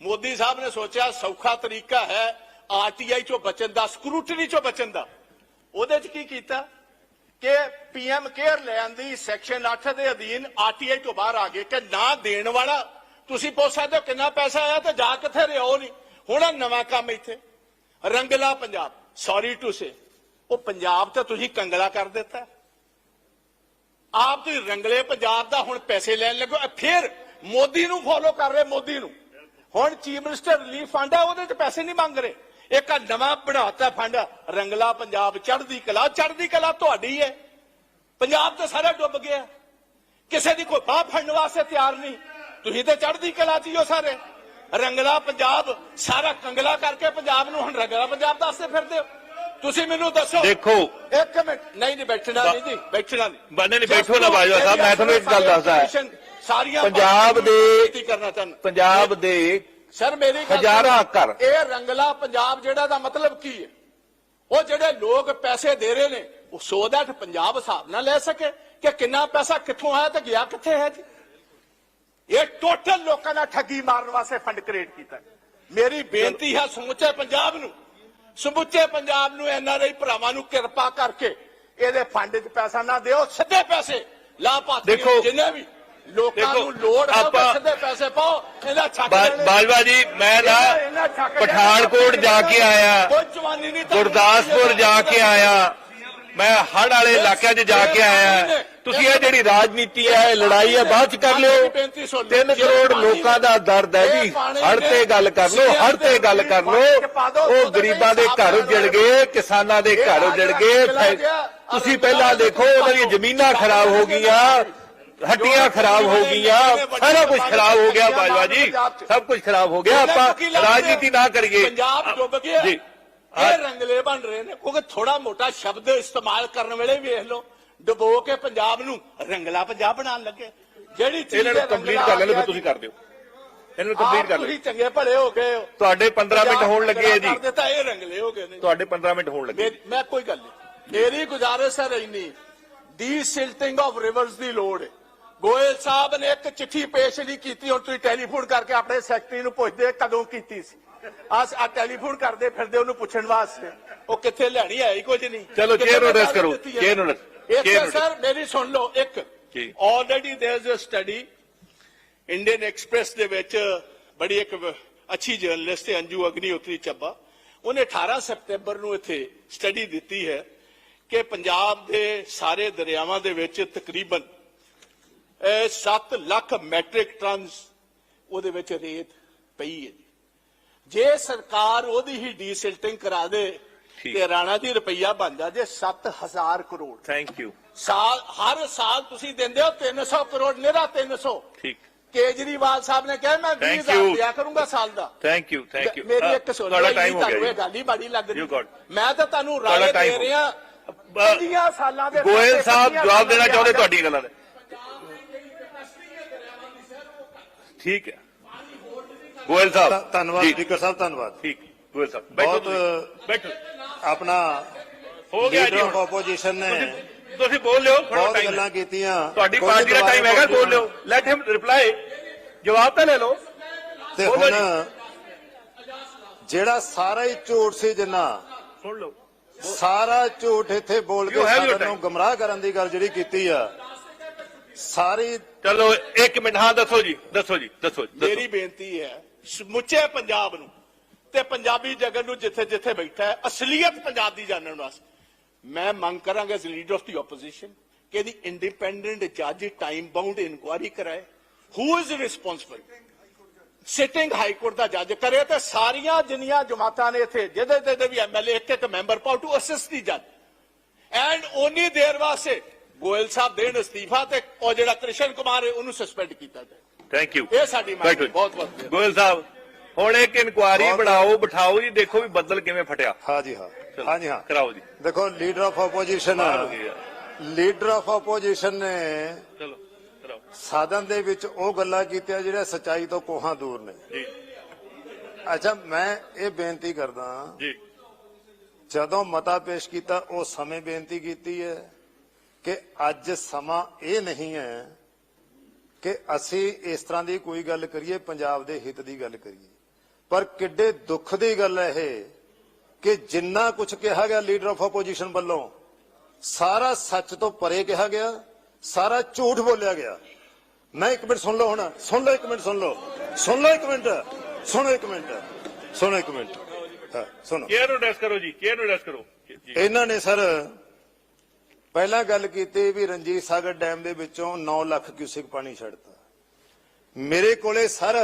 D: ਮੋਦੀ ਸਾਹਿਬ ਨੇ ਸੋਚਿਆ ਸੌਖਾ ਤਰੀਕਾ ਹੈ ਆਰਟੀਆਈ ਚੋਂ ਬਚਣ ਦਾ ਸਕਰੂਟਨੀ ਚੋਂ ਬਚਣ ਦਾ। ਉਹਦੇ 'ਚ ਕੀ ਕੀਤਾ? ਕਿ ਪੀਐਮ ਕੇਅਰ ਲੈਣ ਦੀ ਸੈਕਸ਼ਨ 8 ਦੇ ਅਧੀਨ ਆਰਟੀਆਈ ਤੋਂ ਬਾਹਰ ਆ ਗਏ ਕਿ ਨਾ ਦੇਣ ਵਾਲਾ, ਤੁਸੀਂ ਪੁੱਛ ਸਕਦੇ ਹੋ ਕਿੰਨਾ ਪੈਸਾ ਆਇਆ ਤੇ ਜਾ ਕਿੱਥੇ ਰਿਹਾ ਉਹ ਨਹੀਂ। ਹੁਣ ਨਵਾਂ ਕੰਮ ਇੱਥੇ। Rangla Punjab sorry to say ਉਹ ਪੰਜਾਬ ਤਾਂ ਤੁਸੀਂ ਕੰਗਲਾ ਕਰ ਦਿੱਤਾ। ਆਪ ਤੁਸੀਂ ਰੰਗਲੇ ਪੰਜਾਬ ਦਾ ਹੁਣ ਪੈਸੇ ਲੈਣ ਲੱਗੋ ਫਿਰ ਮੋਦੀ ਨੂੰ ਫੋਲੋ ਕਰ ਰਹੇ ਮੋਦੀ ਨੂੰ। ਹੁਣ ਚੀਫ ਮਿਨਿਸਟਰ ਰਿਲੀਫ ਫੰਡ ਆ, ਉਹਦੇ ਚ ਪੈਸੇ ਨਹੀਂ ਮੰਗ ਰਹੇ। ਇੱਕ ਆਹ ਨਵਾਂ ਬਣਾਤਾ ਫੰਡ ਰੰਗਲਾ ਪੰਜਾਬ ਚੜ੍ਹਦੀ ਕਲਾ ਚੜ੍ਹਦੀ ਕਲਾ ਤੁਹਾਡੀ ਹੈ ਪੰਜਾਬ ਤਾਂ ਸਾਰਾ ਡੁੱਬ ਗਿਆ। ਕਿਸੇ ਦੀ ਕੋਈ ਬਾਹ ਫੜਨ ਵਾਸਤੇ ਤਿਆਰ ਨਹੀਂ। ਤੁਸੀਂ ਤਾਂ ਚੜ੍ਹਦੀ ਕਲਾ ਚ ਹੀ ਸਾਰੇ। ਰੰਗਲਾ ਪੰਜਾਬ ਸਾਰਾ ਕੰਗਲਾ ਕਰਕੇ ਪੰਜਾਬ ਨੂੰ ਹੁਣ ਰੰਗਲਾ ਪੰਜਾਬ ਦੱਸਦੇ ਫਿਰਦੇ ਹੋ। ਤੁਸੀਂ ਮੈਨੂੰ ਦੱਸੋ।
B: ਦੇਖੋ।
D: ਇੱਕ ਮਿੰਟ। ਨਹੀਂ ਨਹੀਂ ਬੈਠਣਾ ਨਹੀਂ ਜੀ ਬੈਠਣਾ ਨਹੀਂ।
B: ਬੰਦੇ ਨੇ ਬੈਠੋ ਨਾ ਬਾਜਵਾ ਸਾਹਿਬ ਮੈਂ ਤੁਹਾਨੂੰ ਇੱਕ ਗੱਲ ਦੱਸਦਾ। ਹੈ
D: ਸਾਰੀਆਂ
B: ਪੰਜਾਬ ਦੇ
D: ਬੇਨਤੀ ਕਰਨਾ ਚਾਹੁੰਦਾ।
B: ਪੰਜਾਬ ਦੇ
D: ਸਰ ਮੇਰੀ ਗੱਲ
B: ਹਜ਼ਾਰਾਂ। ਘਰ।
D: ਇਹ ਰੰਗਲਾ ਪੰਜਾਬ ਜਿਹੜਾ ਦਾ ਮਤਲਬ ਕੀ ਹੈ ਉਹ ਜਿਹੜੇ ਲੋਕ ਪੈਸੇ ਦੇ ਰਹੇ ਨੇ ਉਹ ਸੋ ਦੈਟ ਪੰਜਾਬ ਹਿਸਾਬ ਨਾਲ ਲੈ ਸਕੇ ਕਿ ਕਿੰਨਾ ਪੈਸਾ ਕਿੱਥੋਂ ਆਇਆ ਤੇ ਗਿਆ ਕਿੱਥੇ ਹੈ ਜੀ ਇਹ ਟੋਟਲ ਲੋਕਾਂ ਦਾ ਠੱਗੀ ਮਾਰਨ ਵਾਸਤੇ ਫੰਡ ਕ੍ਰੀਏਟ ਕੀਤਾ। ਮੇਰੀ ਬੇਨਤੀ ਹੈ ਸਮੁੱਚੇ ਪੰਜਾਬ ਨੂੰ ਸਮੁੱਚੇ ਪੰਜਾਬ ਨੂੰ ਐਨਆਰਆਈ ਭਰਾਵਾਂ ਨੂੰ ਕਿਰਪਾ ਕਰਕੇ ਇਹਦੇ ਫੰਡ 'ਚ ਪੈਸਾ ਨਾ ਦਿਓ ਸਿੱਧੇ ਪੈਸੇ ਲਾਭਪਾਤਰੀ ਜਿੰਨੇ ਵੀ ਲੋਕਾਂ
B: ਦੇਖੋ,
D: ਨੂੰ ਲੋੜ ਹੈ ਪੈਸੇ ਪਾਓ ਇਹਦਾ ਛੱਕ।
B: ਬਾਜਵਾ ਜੀ ਮੈਂ ਨਾ। ਪਠਾਨਕੋਟ ਜਾ ਕੇ ਆਇਆ। ਗੁਰਦਾਸਪੁਰ ਜਾ ਕੇ ਆਇਆ। ਮੈਂ ਹੜ ਵਾਲੇ ਇਲਾਕਿਆਂ 'ਚ ਜਾ ਕੇ ਆਇਆ। ਤੁਸੀਂ ਇਹ ਜਿਹੜੀ ਰਾਜਨੀਤੀ ਹੈ ਇਹ ਲੜਾਈ ਹੈ ਬਾਅਦ 'ਚ ਕਰ ਲਿਓ। 3 ਕਰੋੜ ਲੋਕਾਂ ਦਾ ਦਰਦ ਹੈ ਜੀ। ਹੜ ਤੇ ਗੱਲ ਕਰ ਲਓ ਹੜ ਤੇ ਗੱਲ ਕਰ ਲਓ। ਉਹ ਗਰੀਬਾਂ ਦੇ ਘਰ ਉਜੜ ਗਏ ਕਿਸਾਨਾਂ ਦੇ ਘਰ ਉਜੜ ਗਏ। ਤੁਸੀਂ ਪਹਿਲਾਂ ਦੇਖੋ ਉਹਨਾਂ ਦੀਆਂ ਜ਼ਮੀਨਾਂ ਖਰਾਬ ਹੋ ਗਈਆਂ। ਹੱਡੀਆਂ ਖਰਾਬ ਹੋ ਗਈਆਂ ਸਾਰਾ ਕੁਝ ਖਰਾਬ ਹੋ ਗਿਆ ਬਾਜਵਾ ਜੀ ਸਭ ਕੁਝ ਖਰਾਬ ਹੋ ਗਿਆ ਆਪਾਂ ਰਾਜਨੀਤੀ ਨਾ ਕਰੀਏ
D: ਪੰਜਾਬ ਡੁੱਬ ਗਿਆ
B: ਜੀ
D: ਇਹ ਰੰਗਲੇ ਬਣ ਰਹੇ ਨੇ ਕਿਉਂਕਿ ਥੋੜਾ ਮੋਟਾ ਸ਼ਬਦ ਇਸਤੇਮਾਲ ਕਰਨ ਵੇਲੇ ਵੇਖ ਲਓ ਡੁਬੋ ਕੇ ਪੰਜਾਬ ਨੂੰ ਰੰਗਲਾ ਪੰਜਾਬ ਬਣਾਉਣ ਲੱਗੇ ਜਿਹੜੀ ਚੀਜ਼
B: ਇਹਨਾਂ ਨੂੰ
D: ਦੇ
B: ਕੰਪਲੀਟ
D: ਰੰਗਲਾ
B: ਕਰ ਲੈਣ
D: ਆ
B: ਫਿਰ ਤੁਸੀਂ ਕਰ ਦਿਓ ਇਹਨਾਂ ਨੂੰ ਕੰਪਲੀਟ
D: ਆਪ
B: ਕਰ
D: ਤੁਸੀਂ
B: ਲਓ
D: ਚੰਗੇ ਭਲੇ ਹੋ ਗਏ ਹੋ
B: ਤੁਹਾਡੇ 15 ਮਿੰਟ ਹੋਣ ਲੱਗੇ ਆ ਜੀ
D: ਕਰ ਦਿੱਤਾ ਇਹ ਰੰਗਲੇ ਹੋ ਗਏ ਨੇ
B: ਤੁਹਾਡੇ 15 ਮਿੰਟ ਹੋਣ ਲੱਗੇ
D: ਮੇਰੀ- ਮੈਂ ਕੋਈ ਗੱਲ ਨਹੀਂ ਮੇਰੀ ਗੁਜ਼ਾਰਿਸ਼ ਹੈ ਇੰਨੀ ਡੀ ਸਿਲਟਿੰਗ ਆਫ ਰਿਵਰਸ ਦੀ ਲੋੜ ਹੈ ਗੋਇਲ ਸਾਹਿਬ ਨੇ ਇੱਕ ਚਿੱਠੀ ਪੇਸ਼ ਨਹੀਂ ਕੀਤੀ ਹੁਣ ਤੁਸੀਂ ਟੈਲੀਫੋਨ ਕਰਕੇ ਆਪਣੇ ਸੈਕਟਰੀ ਨੂੰ ਪੁੱਛਦੇ ਕਦੋਂ ਕੀਤੀ ਸੀ। ਆਸ ਆ ਟੈਲੀਫੋਨ ਕਰਦੇ ਫਿਰਦੇ ਉਹਨੂੰ ਪੁੱਛਣ ਵਾਸਤੇ। ਉਹ ਕਿੱਥੇ ਲੈਣੀ ਹੈ ਹੀ ਕੁਝ ਨਹੀਂ।
B: ਚਲੋ,
D: ਕਿੱਥੇ
B: chair ਨੂੰ address
D: ਗੱਲ
B: ਕਰੋ,
D: ਦਿੱਤੀ ਹੈ?
B: chair ਨੂੰ address-
D: ਇੱਥੇ
B: chair ਨੂੰ
D: ਸਰ ਮੇਰੀ ਸੁਣ ਲਓ ਇੱਕ। Already there is a study Indian Express ਦੇ ਵਿੱਚ ਬੜੀ ਇੱਕ ਅੱਛੀ ਜਰਨਲਿਸਟ ਹੈ ਅੰਜੂ ਅਗਨੀਹੋਤਰੀ ਚੱਬਾ। ਉਹਨੇ 18 ਸਤੰਬਰ ਨੂੰ ਇੱਥੇ ਸਟੱਡੀ ਦਿੱਤੀ ਹੈ ਕਿ ਪੰਜਾਬ ਦੇ ਸਾਰੇ ਦਰਿਆਵਾਂ ਦੇ ਵਿੱਚ ਤਕਰੀਬਨ 7 ਲੱਖ ਮੈਟ੍ਰਿਕ ਟਨਸ ਉਹਦੇ ਵਿੱਚ ਰੇਤ ਪਈ ਹੈ ਜੀ। ਜੇ ਸਰਕਾਰ ਉਹਦੀ ਹੀ ਡੀਸਿਲਟਿੰਗ ਕਰਾ ਦੇ। ਤੇ ਰਾਣਾ ਦੀ ਰੁਪਈਆ ਬਣ ਜਾ ਜੇ 7000 ਕਰੋੜ।
B: ਥੈਂਕ ਯੂ
D: ਸਾਲ ਹਰ ਸਾਲ ਤੁਸੀਂ ਦਿੰਦੇ ਹੋ 300 ਕਰੋੜ ਨਿਹਰਾ 300
B: ਠੀਕ।
D: ਕੇਜਰੀਵਾਲ ਸਾਹਿਬ ਨੇ ਕਿਹਾ ਮੈਂ
B: Thank
D: 20000
B: you.
D: ਦਿਆ ਕਰੂੰਗਾ ਸਾਲ ਦਾ।
B: ਥੈਂਕ ਯੂ ਥੈਂਕ ਯੂ
D: ਮੇਰੀ ਇੱਕ ਸੁਣ
B: ਤੁਹਾਡਾ ਟਾਈਮ ਹੋ ਗਿਆ
D: ਗੱਲ ਹੀ ਬਾੜੀ ਲੱਗ ਰਹੀ। ਮੈਂ ਤਾਂ ਤੁਹਾਨੂੰ
B: ਤੁਹਾਡਾ
D: ਰਾਏ ਦੇ ਰਿਹਾ ਸਾਲਾਂ ਦੇ
B: ਗੋਇਲ ਸਾਹਿਬ ਜਵਾਬ ਦੇਣਾ ਚਾਹੁੰਦੇ
D: ਦੇ
B: ਤੁਹਾਡੀਆਂ ਗੱਲਾਂ ਦੇ। ਠੀਕ ਹੈ। ਗੋਇਲ ਸਾਹਿਬ
E: ਧੰਨਵਾਦ ਸਪੀਕਰ ਸਾਹਿਬ ਧੰਨਵਾਦ।
B: ਠੀਕ ਗੋਇਲ ਸਾਹਿਬ
E: ਬਹੁਤ
B: ਬੈਠੋ।
E: ਆਪਣਾ
B: ਹੋ ਗਿਆ ਜੀ।
E: ਆਪੋਜੀਸ਼ਨ ਨੇ
B: ਤੁਸੀਂ- ਬੋਲ ਲਿਓ
E: ਬਹੁਤ ਗੱਲਾਂ ਕੀਤੀਆਂ।
B: ਤੁਹਾਡੀ ਪਾਰਟੀ ਦਾ ਟਾਈਮ ਹੈਗਾ ਬੋਲ ਲਿਓ। ਲੈਟ ਹਿਮ ਰਿਪਲਾਈ ਜਵਾਬ ਤਾਂ ਲੈ ਲਓ।
E: ਤੇ ਹੁਣ। ਜਿਹੜਾ ਸਾਰਾ ਹੀ ਝੂਠ ਸੀ ਜਿੰਨਾ
B: ਸੁਣ ਲਓ।
E: ਸਾਰਾ ਝੂਠ ਇੱਥੇ ਬੋਲ ਕੇ ਸਦਨ ਨੂੰ. ਗਮਰਾਹ ਕਰਨ ਦੀ ਗੱਲ ਜਿਹੜੀ ਕੀਤੀ ਆ ਸਾਰੀ
B: ਚਲੋ ਇੱਕ ਮਿੰਟ ਹਾਂ ਦੱਸੋ ਜੀ ਦੱਸੋ ਜੀ ਦੱਸੋ ਜੀ, ਦੱਸੋ।
D: ਮੇਰੀ ਬੇਨਤੀ ਹੈ ਸਮੁੱਚੇ ਪੰਜਾਬ ਨੂੰ ਤੇ ਪੰਜਾਬੀ ਜਗਤ ਨੂੰ ਜਿੱਥੇ ਜਿੱਥੇ ਬੈਠਾ ਹੈ ਅਸਲੀਅਤ ਪੰਜਾਬ ਦੀ ਜਾਣਨ ਵਾਸਤੇ। ਮੈਂ ਮੰਗ ਕਰਾਂਗਾ as leader of the opposition ਕਿ ਇਹਦੀ ਇੰਡੀਪੈਂਡੈਂਟ ਜੱਜ ਟਾਈਮ ਬਾਉਂਡ ਇਨਕੁਆਇਰੀ ਕਰਾਏ। Who is responsible sitting high court ਦਾ ਜੱਜ ਕਰੇ ਤੇ ਸਾਰੀਆਂ ਜਿੰਨੀਆਂ ਜਮਾਤਾਂ ਨੇ ਇੱਥੇ ਜਿਹਦੇ ਜਿਹਦੇ ਦੇ ਵੀ ਐਮਐਲਏ ਇੱਕ ਇੱਕ ਮੈਂਬਰ ਪਾਉ ਟੂ ਅਸਿਸਟ ਦੀ ਜੱਜ ਐਂਡ ਓਨੀ ਦੇਰ ਵਾਸਤੇ ਗੋਇਲ ਸਾਹਿਬ ਦੇਣ ਅਸਤੀਫਾ ਤੇ ਉਹ ਜਿਹੜਾ ਕ੍ਰਿਸ਼ਨ ਕੁਮਾਰ ਹੈ ਉਹਨੂੰ ਸਸਪੈਂਡ ਕੀਤਾ ਜਾਏ
B: ਥੈਂਕ ਯੂ
D: ਇਹ ਸਾਡੀ ਮੰਗ ਹੈ। ਬਹੁਤ ਬਹੁਤ
B: ਗੋਇਲ ਸਾਹਿਬ ਹੁਣ ਇੱਕ ਇਨਕੁਆਰੀ ਬਣਾਓ ਬਿਠਾਓ ਜੀ ਦੇਖੋ ਵੀ ਬੱਦਲ ਕਿਵੇਂ ਫਟਿਆ।
E: ਹਾਂ ਜੀ ਹਾਂ। ਹਾਂ ਜੀ ਹਾਂ।
B: ਕਰਾਓ ਜੀ।
E: ਦੇਖੋ leader of opposition. Leader of opposition ਨੇ
B: ਚਲੋ ਕਰਾਓ।
E: ਸਾਧਨ ਦੇ ਵਿੱਚ ਉਹ ਗੱਲਾਂ ਕੀਤੀਆਂ ਜਿਹੜੀਆਂ ਸਚਾਈ ਤੋਂ ਕੋਹਾਂ ਦੂਰ ਨੇ।
B: ਜੀ।
E: ਅੱਛਾ ਮੈਂ ਇਹ ਬੇਨਤੀ ਕਰਦਾ
B: ਜੀ।
E: ਜਦੋਂ ਮਤਾ ਪੇਸ਼ ਕੀਤਾ ਉਹ ਸਮੇਂ ਬੇਨਤੀ ਕੀਤੀ ਹੈ। ਕਿ ਅੱਜ ਸਮਾਂ ਇਹ ਨਹੀਂ ਹੈ ਕਿ ਅਸੀਂ ਇਸ ਤਰ੍ਹਾਂ ਦੀ ਕੋਈ ਗੱਲ ਕਰੀਏ ਪੰਜਾਬ ਦੇ ਹਿੱਤ ਦੀ ਗੱਲ ਕਰੀਏ। ਪਰ ਕਿੱਡੇ ਦੁੱਖ ਦੀ ਗੱਲ ਹੈ ਇਹ ਕਿ ਜਿੰਨਾ ਕੁਝ ਕਿਹਾ ਗਿਆ ਲੀਡਰ ਆਫ ਆਪੋਜੀਸ਼ਨ ਵੱਲੋਂ ਸਾਰਾ ਸੱਚ ਤੋਂ ਪਰੇ ਕਿਹਾ ਗਿਆ ਸਾਰਾ ਝੂਠ ਬੋਲਿਆ ਗਿਆ। ਮੈਂ ਇੱਕ ਮਿੰਟ ਸੁਣ ਲਓ ਹੁਣ ਸੁਣ ਲਓ ਇੱਕ ਮਿੰਟ ਸੁਣ ਲਓ। ਸੁਣ ਲਓ ਇੱਕ ਮਿੰਟ ਸੁਣੋ ਇੱਕ ਮਿੰਟ ਸੁਣੋ ਇੱਕ ਮਿੰਟ। ਹਾਂ ਸੁਣੋ।
B: ਕੇਅਰ ਨੂੰ ਡੈਸ ਕਰੋ ਜੀ ਕੇਅਰ ਨੂੰ ਡੈਸ ਕਰੋ।
E: ਇਹਨਾਂ ਨੇ ਸਰ ਪਹਿਲਾਂ ਗੱਲ ਕੀਤੀ ਵੀ ਰਣਜੀਤ ਸਾਗਰ ਡੈਮ ਦੇ ਵਿੱਚੋਂ 9 ਲੱਖ ਕਿਊਸਿਕ ਪਾਣੀ ਛੱਡਤਾ। ਮੇਰੇ ਕੋਲੇ ਸਰ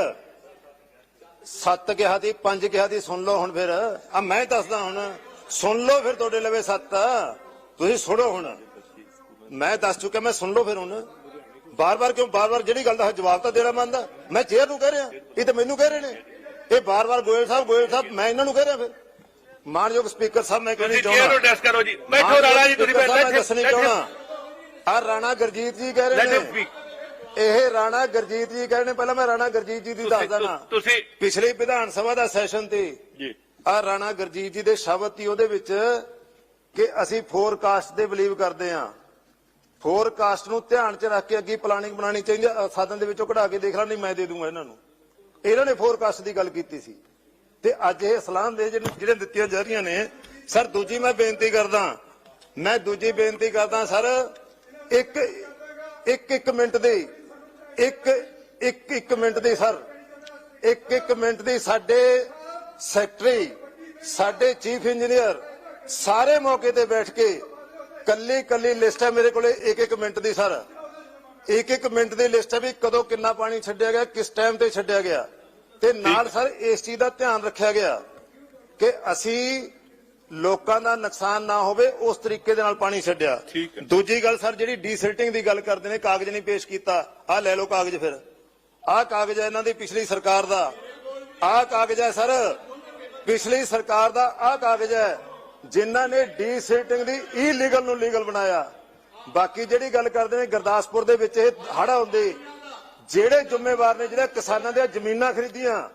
E: ਸੱਤ ਕਿਹਾ ਦੀ ਪੰਜ ਕਿਹਾ ਦੀ ਸੁਣ ਲਓ ਹੁਣ ਫਿਰ। ਆ ਮੈਂ ਦੱਸਦਾ ਹੁਣ, ਸੁਣ ਲਓ ਫਿਰ ਤੁਹਾਡੇ ਲਵੇ ਸੱਤ। ਤੁਸੀਂ ਸੁਣੋ ਹੁਣ। ਮੈਂ ਦੱਸ ਚੁੱਕਿਆ, ਮੈਂ ਸੁਣ ਲਓ ਫਿਰ ਹੁਣ। ਬਾਰ-ਬਾਰ ਕਿਉਂ, ਬਾਰ-ਬਾਰ ਜਿਹੜੀ ਗੱਲ ਦਾ ਜਵਾਬ ਤਾਂ ਦੇਣਾ ਮੰਨਦਾ ਮੈਂ ਚੇਅਰ ਨੂੰ ਕਹਿ ਰਿਹਾ, ਇਹ ਤਾਂ ਮੈਨੂੰ ਕਹਿ ਰਹੇ ਨੇ। ਇਹ ਬਾਰ-ਬਾਰ ਗੋਇਲ ਸਾਹਿਬ ਗੋਇਲ ਸਾਹਿਬ, ਮੈਂ ਇਹਨਾਂ ਨੂੰ ਕਹਿ ਰਿਹਾ ਫਿਰ। ਮਾਨਯੋਗ ਸਪੀਕਰ ਸਾਹਿਬ ਮੈਂ ਕਹਿਣੀ
B: ਤੁਸੀਂ
E: ਚਾਹੁੰਦਾ
B: ਕੇਅਰ ਨੂੰ ਡੈਸ ਕਰੋ ਜੀ। ਬੈਠੋ ਰਾਣਾ ਜੀ ਤੁਸੀਂ
E: ਮੈਂ
B: ਬੈਠੋ
E: ਦੱਸਣੀ ਚਾਹੁੰਦਾ ਆ ਰਾਣਾ ਗਰਜੀਤ ਜੀ ਕਹਿ ਰਹੇ ਨੇ। ਇਹ ਰਾਣਾ ਗਰਜੀਤ ਜੀ ਕਹਿ ਰਹੇ ਨੇ ਪਹਿਲਾਂ ਮੈਂ ਰਾਣਾ ਗਰਜੀਤ ਜੀ ਦੀ ਦੱਸਦਾ ਨਾ।
B: ਤੁਸੀਂ
E: ਪਿਛਲੇ ਵਿਧਾਨ ਸਭਾ ਦਾ ਸੈਸ਼ਨ ਤੇ
B: ਜੀ।
E: ਆ ਰਾਣਾ ਗਰਜੀਤ ਜੀ ਦੇ ਸ਼ਬਦ ਸੀ ਉਹਦੇ ਵਿੱਚ ਕਿ ਅਸੀਂ ਫੋਰਕਾਸਟ ਦੇ ਬਲੀਵ ਕਰਦੇ ਆ ਫੋਰਕਾਸਟ ਨੂੰ ਧਿਆਨ 'ਚ ਰੱਖ ਕੇ ਅੱਗੇ ਪਲਾਨਿੰਗ ਬਣਾਉਣੀ ਚਾਹੀਦੀ। ਅ, ਸਾਧਨ ਦੇ ਵਿੱਚੋਂ ਕਢਾ ਕੇ ਦੇਖ ਲਾ ਨਹੀਂ ਮੈਂ ਦੇ ਦੂੰਗਾ ਇਹਨਾਂ ਨੂੰ। ਇਹਨਾਂ ਨੇ ਫੋਰਕਾਸਟ ਦੀ ਗੱਲ ਕੀਤੀ ਸੀ। ਤੇ ਅੱਜ ਇਹ ਸਲਾਹ ਦੇ ਜਿਹੜੇ ਦਿੱਤੀਆਂ ਜਾ ਰਹੀਆਂ ਨੇ, ਸਰ ਦੂਜੀ ਮੈਂ ਬੇਨਤੀ ਕਰਦਾ, ਮੈਂ ਦੂਜੀ ਬੇਨਤੀ ਕਰਦਾ, ਸਰ, ਇੱਕ ਇੱਕ ਇੱਕ ਮਿੰਟ ਦੀ, ਇੱਕ ਇੱਕ ਇੱਕ ਮਿੰਟ ਦੀ, ਸਰ, ਇੱਕ ਇੱਕ ਮਿੰਟ ਦੀ ਸਾਡੇ ਸੈਕਟਰੀ, ਸਾਡੇ ਚੀਫ ਇੰਜੀਨੀਅਰ ਸਾਰੇ ਮੌਕੇ ਤੇ ਬੈਠ ਕੇ ਕੱਲੀ ਕੱਲੀ ਲਿਸਟ ਹੈ ਮੇਰੇ ਕੋਲੇ, ਇੱਕ ਇੱਕ ਮਿੰਟ ਦੀ, ਸਰ। ਇੱਕ ਇੱਕ ਮਿੰਟ ਦੀ ਲਿਸਟ ਹੈ ਵੀ ਕਦੋਂ ਕਿੰਨਾ ਪਾਣੀ ਛੱਡਿਆ ਗਿਆ, ਕਿਸ ਟਾਈਮ ਤੇ ਛੱਡਿਆ ਗਿਆ। ਤੇ ਨਾਲ ਸਰ ਇਸ ਚੀਜ਼ ਦਾ ਧਿਆਨ ਰੱਖਿਆ ਗਿਆ ਕਿ ਅਸੀਂ ਲੋਕਾਂ ਦਾ ਨੁਕਸਾਨ ਨਾ ਹੋਵੇ ਉਸ ਤਰੀਕੇ ਦੇ ਨਾਲ ਪਾਣੀ ਛੱਡਿਆ। ਦੂਜੀ ਗੱਲ ਸਰ ਜਿਹੜੀ ਡੀਸਿਲਟਿੰਗ ਦੀ ਗੱਲ ਕਰਦੇ ਨੇ ਕਾਗਜ਼ ਨਹੀਂ ਪੇਸ਼ ਕੀਤਾ ਆਹ ਲੈ ਲਓ ਕਾਗਜ਼ ਫਿਰ। ਆਹ ਕਾਗਜ਼ ਹੈ ਇਹਨਾਂ ਦੀ ਪਿਛਲੀ ਸਰਕਾਰ ਦਾ। ਆਹ ਕਾਗਜ਼ ਹੈ ਸਰ ਪਿਛਲੀ ਸਰਕਾਰ ਦਾ ਆਹ ਕਾਗਜ਼ ਹੈ ਜਿਨ੍ਹਾਂ ਨੇ ਡੀਸਿਲਟਿੰਗ ਦੀ ਇਲੀਗਲ ਨੂੰ ਲੀਗਲ ਬਣਾਇਆ। ਬਾਕੀ ਜਿਹੜੀ ਗੱਲ ਕਰਦੇ ਨੇ ਗੁਰਦਾਸਪੁਰ ਦੇ ਵਿੱਚ ਇਹ ਹੜਾ ਹੁੰਦੇ ਜਿਹੜੇ ਜ਼ਿੰਮੇਵਾਰ ਨੇ ਜਿਹੜੇ ਕਿਸਾਨਾਂ ਦੀਆਂ ਜ਼ਮੀਨਾਂ ਖਰੀਦੀਆਂ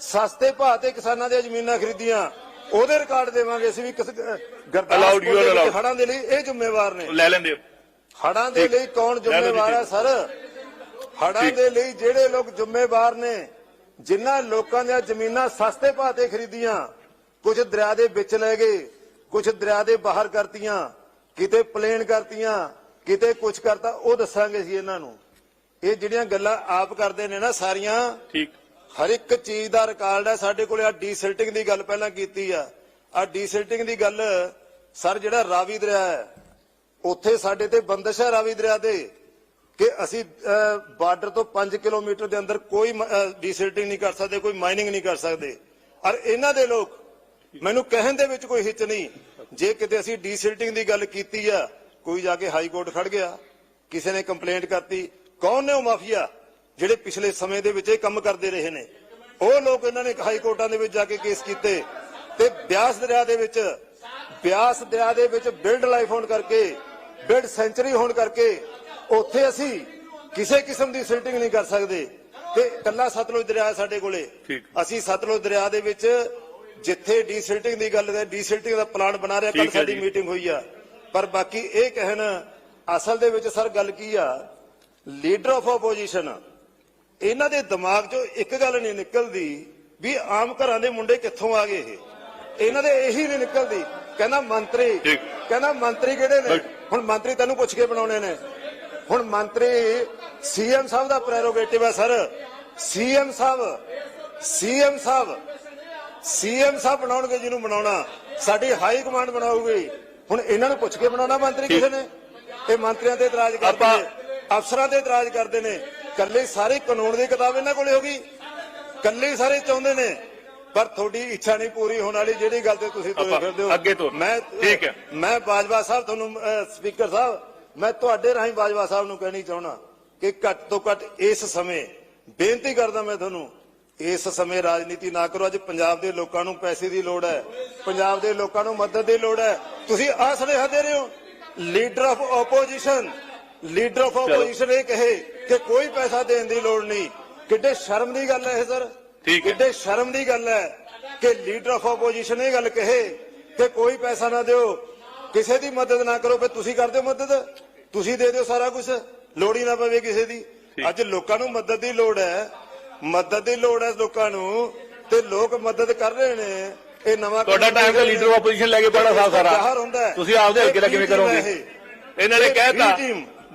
E: ਸਸਤੇ ਭਾਅ ਤੇ ਕਿਸਾਨਾਂ ਦੀਆਂ ਜ਼ਮੀਨਾਂ ਖਰੀਦੀਆਂ ਉਹਦੇ ਰਿਕਾਰਡ ਦੇਵਾਂਗੇ ਅਸੀਂ ਵੀ ਕਿਸ- ਗੁਰਦਾਸਪੁਰ ਦੇ. ਹੜਾਂ ਦੇ ਲਈ ਇਹ ਜ਼ਿੰਮੇਵਾਰ ਨੇ।
B: ਲੈ ਲੈਂਦੇ
E: ਹੜਾਂ ਦੇ ਲਈ ਕੌਣ ਜ਼ਿੰਮੇਵਾਰ ਹੈ ਸਰ? ਹੜਾਂ। ਦੇ ਲਈ ਜਿਹੜੇ ਲੋਕ ਜ਼ਿੰਮੇਵਾਰ ਨੇ ਜਿਨ੍ਹਾਂ ਲੋਕਾਂ ਦੀਆਂ ਜ਼ਮੀਨਾਂ ਸਸਤੇ ਭਾਅ ਤੇ ਖਰੀਦੀਆਂ ਕੁਝ ਦਰਿਆ ਦੇ ਵਿੱਚ ਲੈ ਗਏ ਕੁਝ ਦਰਿਆ ਦੇ ਬਾਹਰ ਕਰਤੀਆਂ ਕਿਤੇ ਪਲੇਨ ਕਰਤੀਆਂ ਕਿਤੇ ਕੁਝ ਕਰਤਾ ਉਹ ਦੱਸਾਂਗੇ ਸੀ ਇਹਨਾਂ ਨੂੰ। ਇਹ ਜਿਹੜੀਆਂ ਗੱਲਾਂ ਆਪ ਕਰਦੇ ਨੇ ਨਾ ਸਾਰੀਆਂ
B: ਠੀਕ।
E: ਹਰ ਇੱਕ ਚੀਜ਼ ਦਾ ਰਿਕਾਰਡ ਹੈ। ਸਾਡੇ ਕੋਲੇ ਆ ਡੀਸਿਲਟਿੰਗ ਦੀ ਗੱਲ ਪਹਿਲਾਂ ਕੀਤੀ ਆ। ਆ ਡੀਸਿਲਟਿੰਗ ਦੀ ਗੱਲ ਸਰ ਜਿਹੜਾ ਰਾਵੀ ਦਰਿਆ ਹੈ ਉੱਥੇ ਸਾਡੇ ਤੇ ਬੰਦਸ਼ ਹੈ ਰਾਵੀ ਦਰਿਆ ਦੇ ਕਿ ਅਸੀਂ ਬਾਰਡਰ ਤੋਂ 5 ਕਿਲੋਮੀਟਰ ਦੇ ਅੰਦਰ ਕੋਈ ਡੀਸਿਲਟਿੰਗ ਨਹੀਂ ਕਰ ਸਕਦੇ ਕੋਈ ਮਾਈਨਿੰਗ ਨਹੀਂ ਕਰ ਸਕਦੇ। ਔਰ ਇਹਨਾਂ ਦੇ ਲੋਕ ਮੈਨੂੰ ਕਹਿਣ ਦੇ ਵਿੱਚ ਕੋਈ ਹਿੱਚ ਨਹੀਂ। ਜੇ ਕਿਤੇ ਅਸੀਂ ਡੀਸਿਲਟਿੰਗ ਦੀ ਗੱਲ ਕੀਤੀ ਆ ਕੋਈ ਜਾ ਕੇ ਹਾਈ ਕੋਰਟ ਖੜ ਗਿਆ ਕਿਸੇ ਨੇ ਕੰਪਲੇਂਟ ਕਰਤੀ ਕੌਣ ਨੇ ਉਹ ਮਾਫੀਆ? ਜਿਹੜੇ ਪਿਛਲੇ ਸਮੇਂ ਦੇ ਵਿੱਚ ਇਹ ਕੰਮ ਕਰਦੇ ਰਹੇ ਨੇ। ਉਹ ਲੋਕ ਇਹਨਾਂ ਨੇ ਹਾਈ ਕੋਰਟਾਂ ਦੇ ਵਿੱਚ ਜਾ ਕੇ ਕੇਸ ਕੀਤੇ। ਤੇ ਬਿਆਸ ਦਰਿਆ ਦੇ ਵਿੱਚ ਬਿਆਸ ਦਰਿਆ ਦੇ ਵਿੱਚ ਬਿਲਡ ਲਾਈਫ ਹੋਣ ਕਰਕੇ ਬਿਲਡ ਸੈਂਚੁਰੀ ਹੋਣ ਕਰਕੇ ਉੱਥੇ ਅਸੀਂ ਕਿਸੇ ਕਿਸਮ ਦੀ ਸਿਲਟਿੰਗ ਨਹੀਂ ਕਰ ਸਕਦੇ। ਤੇ ਕੱਲਾ ਸਤਲੁਜ ਦਰਿਆ ਸਾਡੇ ਕੋਲੇ। ਅਸੀਂ ਸਤਲੁਜ ਦਰਿਆ ਦੇ ਵਿੱਚ ਜਿੱਥੇ ਡੀਸਿਲਟਿੰਗ ਦੀ ਗੱਲ ਹੈ ਡੀਸਿਲਟਿੰਗ ਦਾ ਪਲਾਨ ਬਣਾ ਰਿਹਾ
B: ਹੈ
E: ਸਾਡੀ। ਮੀਟਿੰਗ ਹੋਈ ਆ। ਪਰ ਬਾਕੀ ਇਹ ਕਹਿਣ ਅਸਲ ਦੇ ਵਿੱਚ ਸਰ ਗੱਲ ਕੀ ਆ? ਲੀਡਰ ਆਫ ਆਪੋਜੀਸ਼ਨ ਇਹਨਾਂ ਦੇ ਦਿਮਾਗ 'ਚੋਂ ਇੱਕ ਗੱਲ ਨਹੀਂ ਨਿਕਲਦੀ ਵੀ ਆਮ ਘਰਾਂ ਦੇ ਮੁੰਡੇ ਕਿੱਥੋਂ ਆ ਗਏ ਇਹ। ਇਹਨਾਂ ਦੇ ਇਹੀ ਨਹੀਂ ਨਿਕਲਦੀ। ਕਹਿੰਦਾ ਮੰਤਰੀ। ਕਹਿੰਦਾ ਮੰਤਰੀ ਕਿਹੜੇ ਨੇ? ਹੁਣ ਮੰਤਰੀ ਤੈਨੂੰ ਪੁੱਛ ਕੇ ਬਣਾਉਣੇ ਨੇ। ਹੁਣ ਮੰਤਰੀ ਸੀਐਮ ਸਾਹਿਬ ਦਾ ਪ੍ਰੈਰੋਗੇਟਿਵ ਹੈ sir. CM sahib CM sahib CM sahib ਬਣਾਉਣਗੇ ਜਿਹਨੂੰ ਬਣਾਉਣਾ। ਸਾਡੀ ਹਾਈ ਕਮਾਂਡ ਬਣਾਉਗੀ ਹੁਣ ਇਹਨਾਂ ਨੂੰ ਪੁੱਛ ਕੇ ਬਣਾਉਣਾ ਮੰਤਰੀ ਕਿਸੇ ਨੇ? ਇਹ ਮੰਤਰੀਆਂ ਤੇ ਇਤਰਾਜ਼ ਕਰਦੇ ਅਫਸਰਾਂ ਤੇ ਇਤਰਾਜ਼ ਕਰਦੇ ਨੇ। ਕੱਲੇ ਸਾਰੇ ਕਾਨੂੰਨ ਦੀ ਕਿਤਾਬ ਇਹਨਾਂ ਕੋਲੇ ਹੋਗੀ ਕੱਲੇ ਸਾਰੇ ਚਾਹੁੰਦੇ ਨੇ। ਪਰ ਤੁਹਾਡੀ ਇੱਛਾ ਨਹੀਂ ਪੂਰੀ ਹੋਣ ਵਾਲੀ ਜਿਹੜੀ ਗੱਲ ਤੇ ਤੁਸੀਂ ਤੁਰੇ ਫਿਰਦੇ ਹੋ।
B: ਅੱਗੇ ਤੋਂ।
E: ਮੈਂ
B: ਠੀਕ ਹੈ।
E: ਮੈਂ ਬਾਜਵਾ ਸਾਹਿਬ ਤੁਹਾਨੂੰ ਸਪੀਕਰ ਸਾਹਿਬ ਮੈਂ ਤੁਹਾਡੇ ਰਾਹੀਂ ਬਾਜਵਾ ਸਾਹਿਬ ਨੂੰ ਕਹਿਣੀ ਚਾਹਣਾ ਕਿ ਘੱਟ ਤੋਂ ਘੱਟ ਇਸ ਸਮੇਂ ਬੇਨਤੀ ਕਰਦਾ ਮੈਂ ਤੁਹਾਨੂੰ ਇਸ ਸਮੇਂ ਰਾਜਨੀਤੀ ਨਾ ਕਰੋ। ਅੱਜ ਪੰਜਾਬ ਦੇ ਲੋਕਾਂ ਨੂੰ ਪੈਸੇ ਦੀ ਲੋੜ ਹੈ। ਪੰਜਾਬ ਦੇ ਲੋਕਾਂ ਨੂੰ ਮਦਦ ਦੀ ਲੋੜ ਹੈ। ਤੁਸੀਂ ਆਹ ਸੁਨੇਹਾ ਦੇ ਰਹੇ ਹੋ। Leader of opposition leader of opposition ਇਹ ਕਹੇ ਕਿ ਕੋਈ ਪੈਸਾ ਦੇਣ ਦੀ ਲੋੜ ਨਹੀਂ। ਕਿੱਡੇ ਸ਼ਰਮ ਦੀ ਗੱਲ ਹੈ ਇਹ ਸਰ। ਕਿੱਡੇ ਸ਼ਰਮ ਦੀ ਗੱਲ ਹੈ ਕਿ ਲੀਡਰ ਆਫ ਆਪੋਜੀਸ਼ਨ ਇਹ ਗੱਲ ਕਹੇ ਕਿ ਕੋਈ ਪੈਸਾ ਨਾ ਦਿਓ। ਕਿਸੇ ਦੀ ਮਦਦ ਨਾ ਕਰੋ ਫਿਰ ਤੁਸੀਂ ਕਰਦੇ ਹੋ ਮਦਦ? ਤੁਸੀਂ ਦੇ ਦਿਓ ਸਾਰਾ ਕੁਝ ਲੋੜ ਹੀ ਨਾ ਪਵੇ ਕਿਸੇ ਦੀ। ਅੱਜ ਲੋਕਾਂ ਨੂੰ ਮਦਦ ਦੀ ਲੋੜ ਹੈ। ਮਦਦ ਦੀ ਲੋੜ ਹੈ ਲੋਕਾਂ ਨੂੰ। ਤੇ ਲੋਕ ਮਦਦ ਕਰ ਰਹੇ ਨੇ। ਇਹ ਨਵਾਂ
B: ਤੁਹਾਡਾ ਟਾਈਮ ਤੇ ਲੀਡਰ ਆਪੋਜੀਸ਼ਨ ਲੈ ਕੇ ਬੜਾ ਸਾਰਾ। ਤੁਸੀਂ ਆਪਦੇ ਹਲਕੇ ਦਾ ਕਿਵੇਂ ਕਰੋਗੇ। ਇਹਨਾਂ ਨੇ ਕਹਿਤਾ।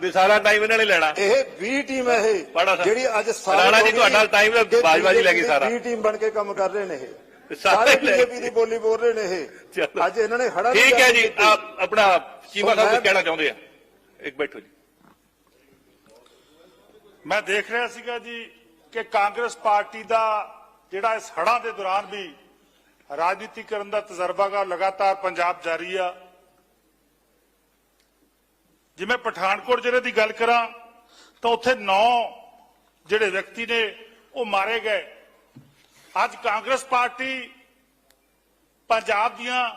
B: ਵੀ ਸਾਰਾ ਟਾਈਮ ਇਹਨਾਂ ਨੇ ਲੈਣਾ।
E: ਇਹ ਵੀ ਟੀਮ ਹੈ ਇਹ। ਜਿਹੜੀ ਅੱਜ
B: ਰਾਣਾ ਜੀ, ਤੁਹਾਡਾ time
E: ਕਿ
B: ਬਾਜਵਾ ਜੀ ਲੈ ਗਏ ਸਾਰਾ।
E: ਵੀ ਟੀਮ ਬਣ ਕੇ ਕੰਮ ਕਰ ਰਹੇ ਨੇ ਇਹ।
B: ਸਾਰੇ
E: ਸਾਰੇ ਬੀਜੇਪੀ ਦੀ ਬੋਲੀ ਬੋਲ ਰਹੇ ਨੇ ਇਹ। ਅੱਜ ਇਹਨਾਂ ਨੇ ਹੜਾ
B: ਠੀਕ ਹੈ ਜੀ ਆਪ ਆਪਣਾ ਚੀਮਾ ਸਾਹਿਬ ਕਹਿਣਾ ਚਾਹੁੰਦੇ ਆ। ਇੱਕ ਬੈਠੋ ਜੀ।
A: ਮੈਂ ਦੇਖ ਰਿਹਾ ਸੀਗਾ ਜੀ ਕਿ ਕਾਂਗਰਸ ਪਾਰਟੀ ਦਾ ਜਿਹੜਾ ਇਸ ਹੜ੍ਹਾਂ ਦੇ ਦੌਰਾਨ ਵੀ ਰਾਜਨੀਤੀ ਕਰਨ ਦਾ ਤਜਰਬਾਗਾ ਲਗਾਤਾਰ ਪੰਜਾਬ ਜਾਰੀ ਆ। ਜੇ ਮੈਂ ਪਠਾਨਕੋਟ ਜ਼ਿਲ੍ਹੇ ਦੀ ਗੱਲ ਕਰਾਂ, ਤਾਂ ਉੱਥੇ 9 ਜਿਹੜੇ ਵਿਅਕਤੀ ਨੇ, ਉਹ ਮਾਰੇ ਗਏ। ਅੱਜ ਕਾਂਗਰਸ ਪਾਰਟੀ ਪੰਜਾਬ ਦੀਆਂ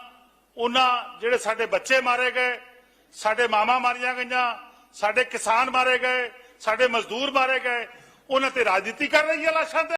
A: ਉਹਨਾਂ ਜਿਹੜੇ ਸਾਡੇ ਬੱਚੇ ਮਾਰੇ ਗਏ, ਸਾਡੇ ਮਾਮਾ ਮਾਰੀਆਂ ਗਈਆਂ, ਸਾਡੇ ਕਿਸਾਨ ਮਾਰੇ ਗਏ, ਸਾਡੇ ਮਜ਼ਦੂਰ ਮਾਰੇ ਗਏ, ਉਹਨਾਂ ਤੇ ਰਾਜਨੀਤੀ ਕਰ ਰਹੀ ਹੈ ਲਾਸ਼ਾਂ ਤੇ।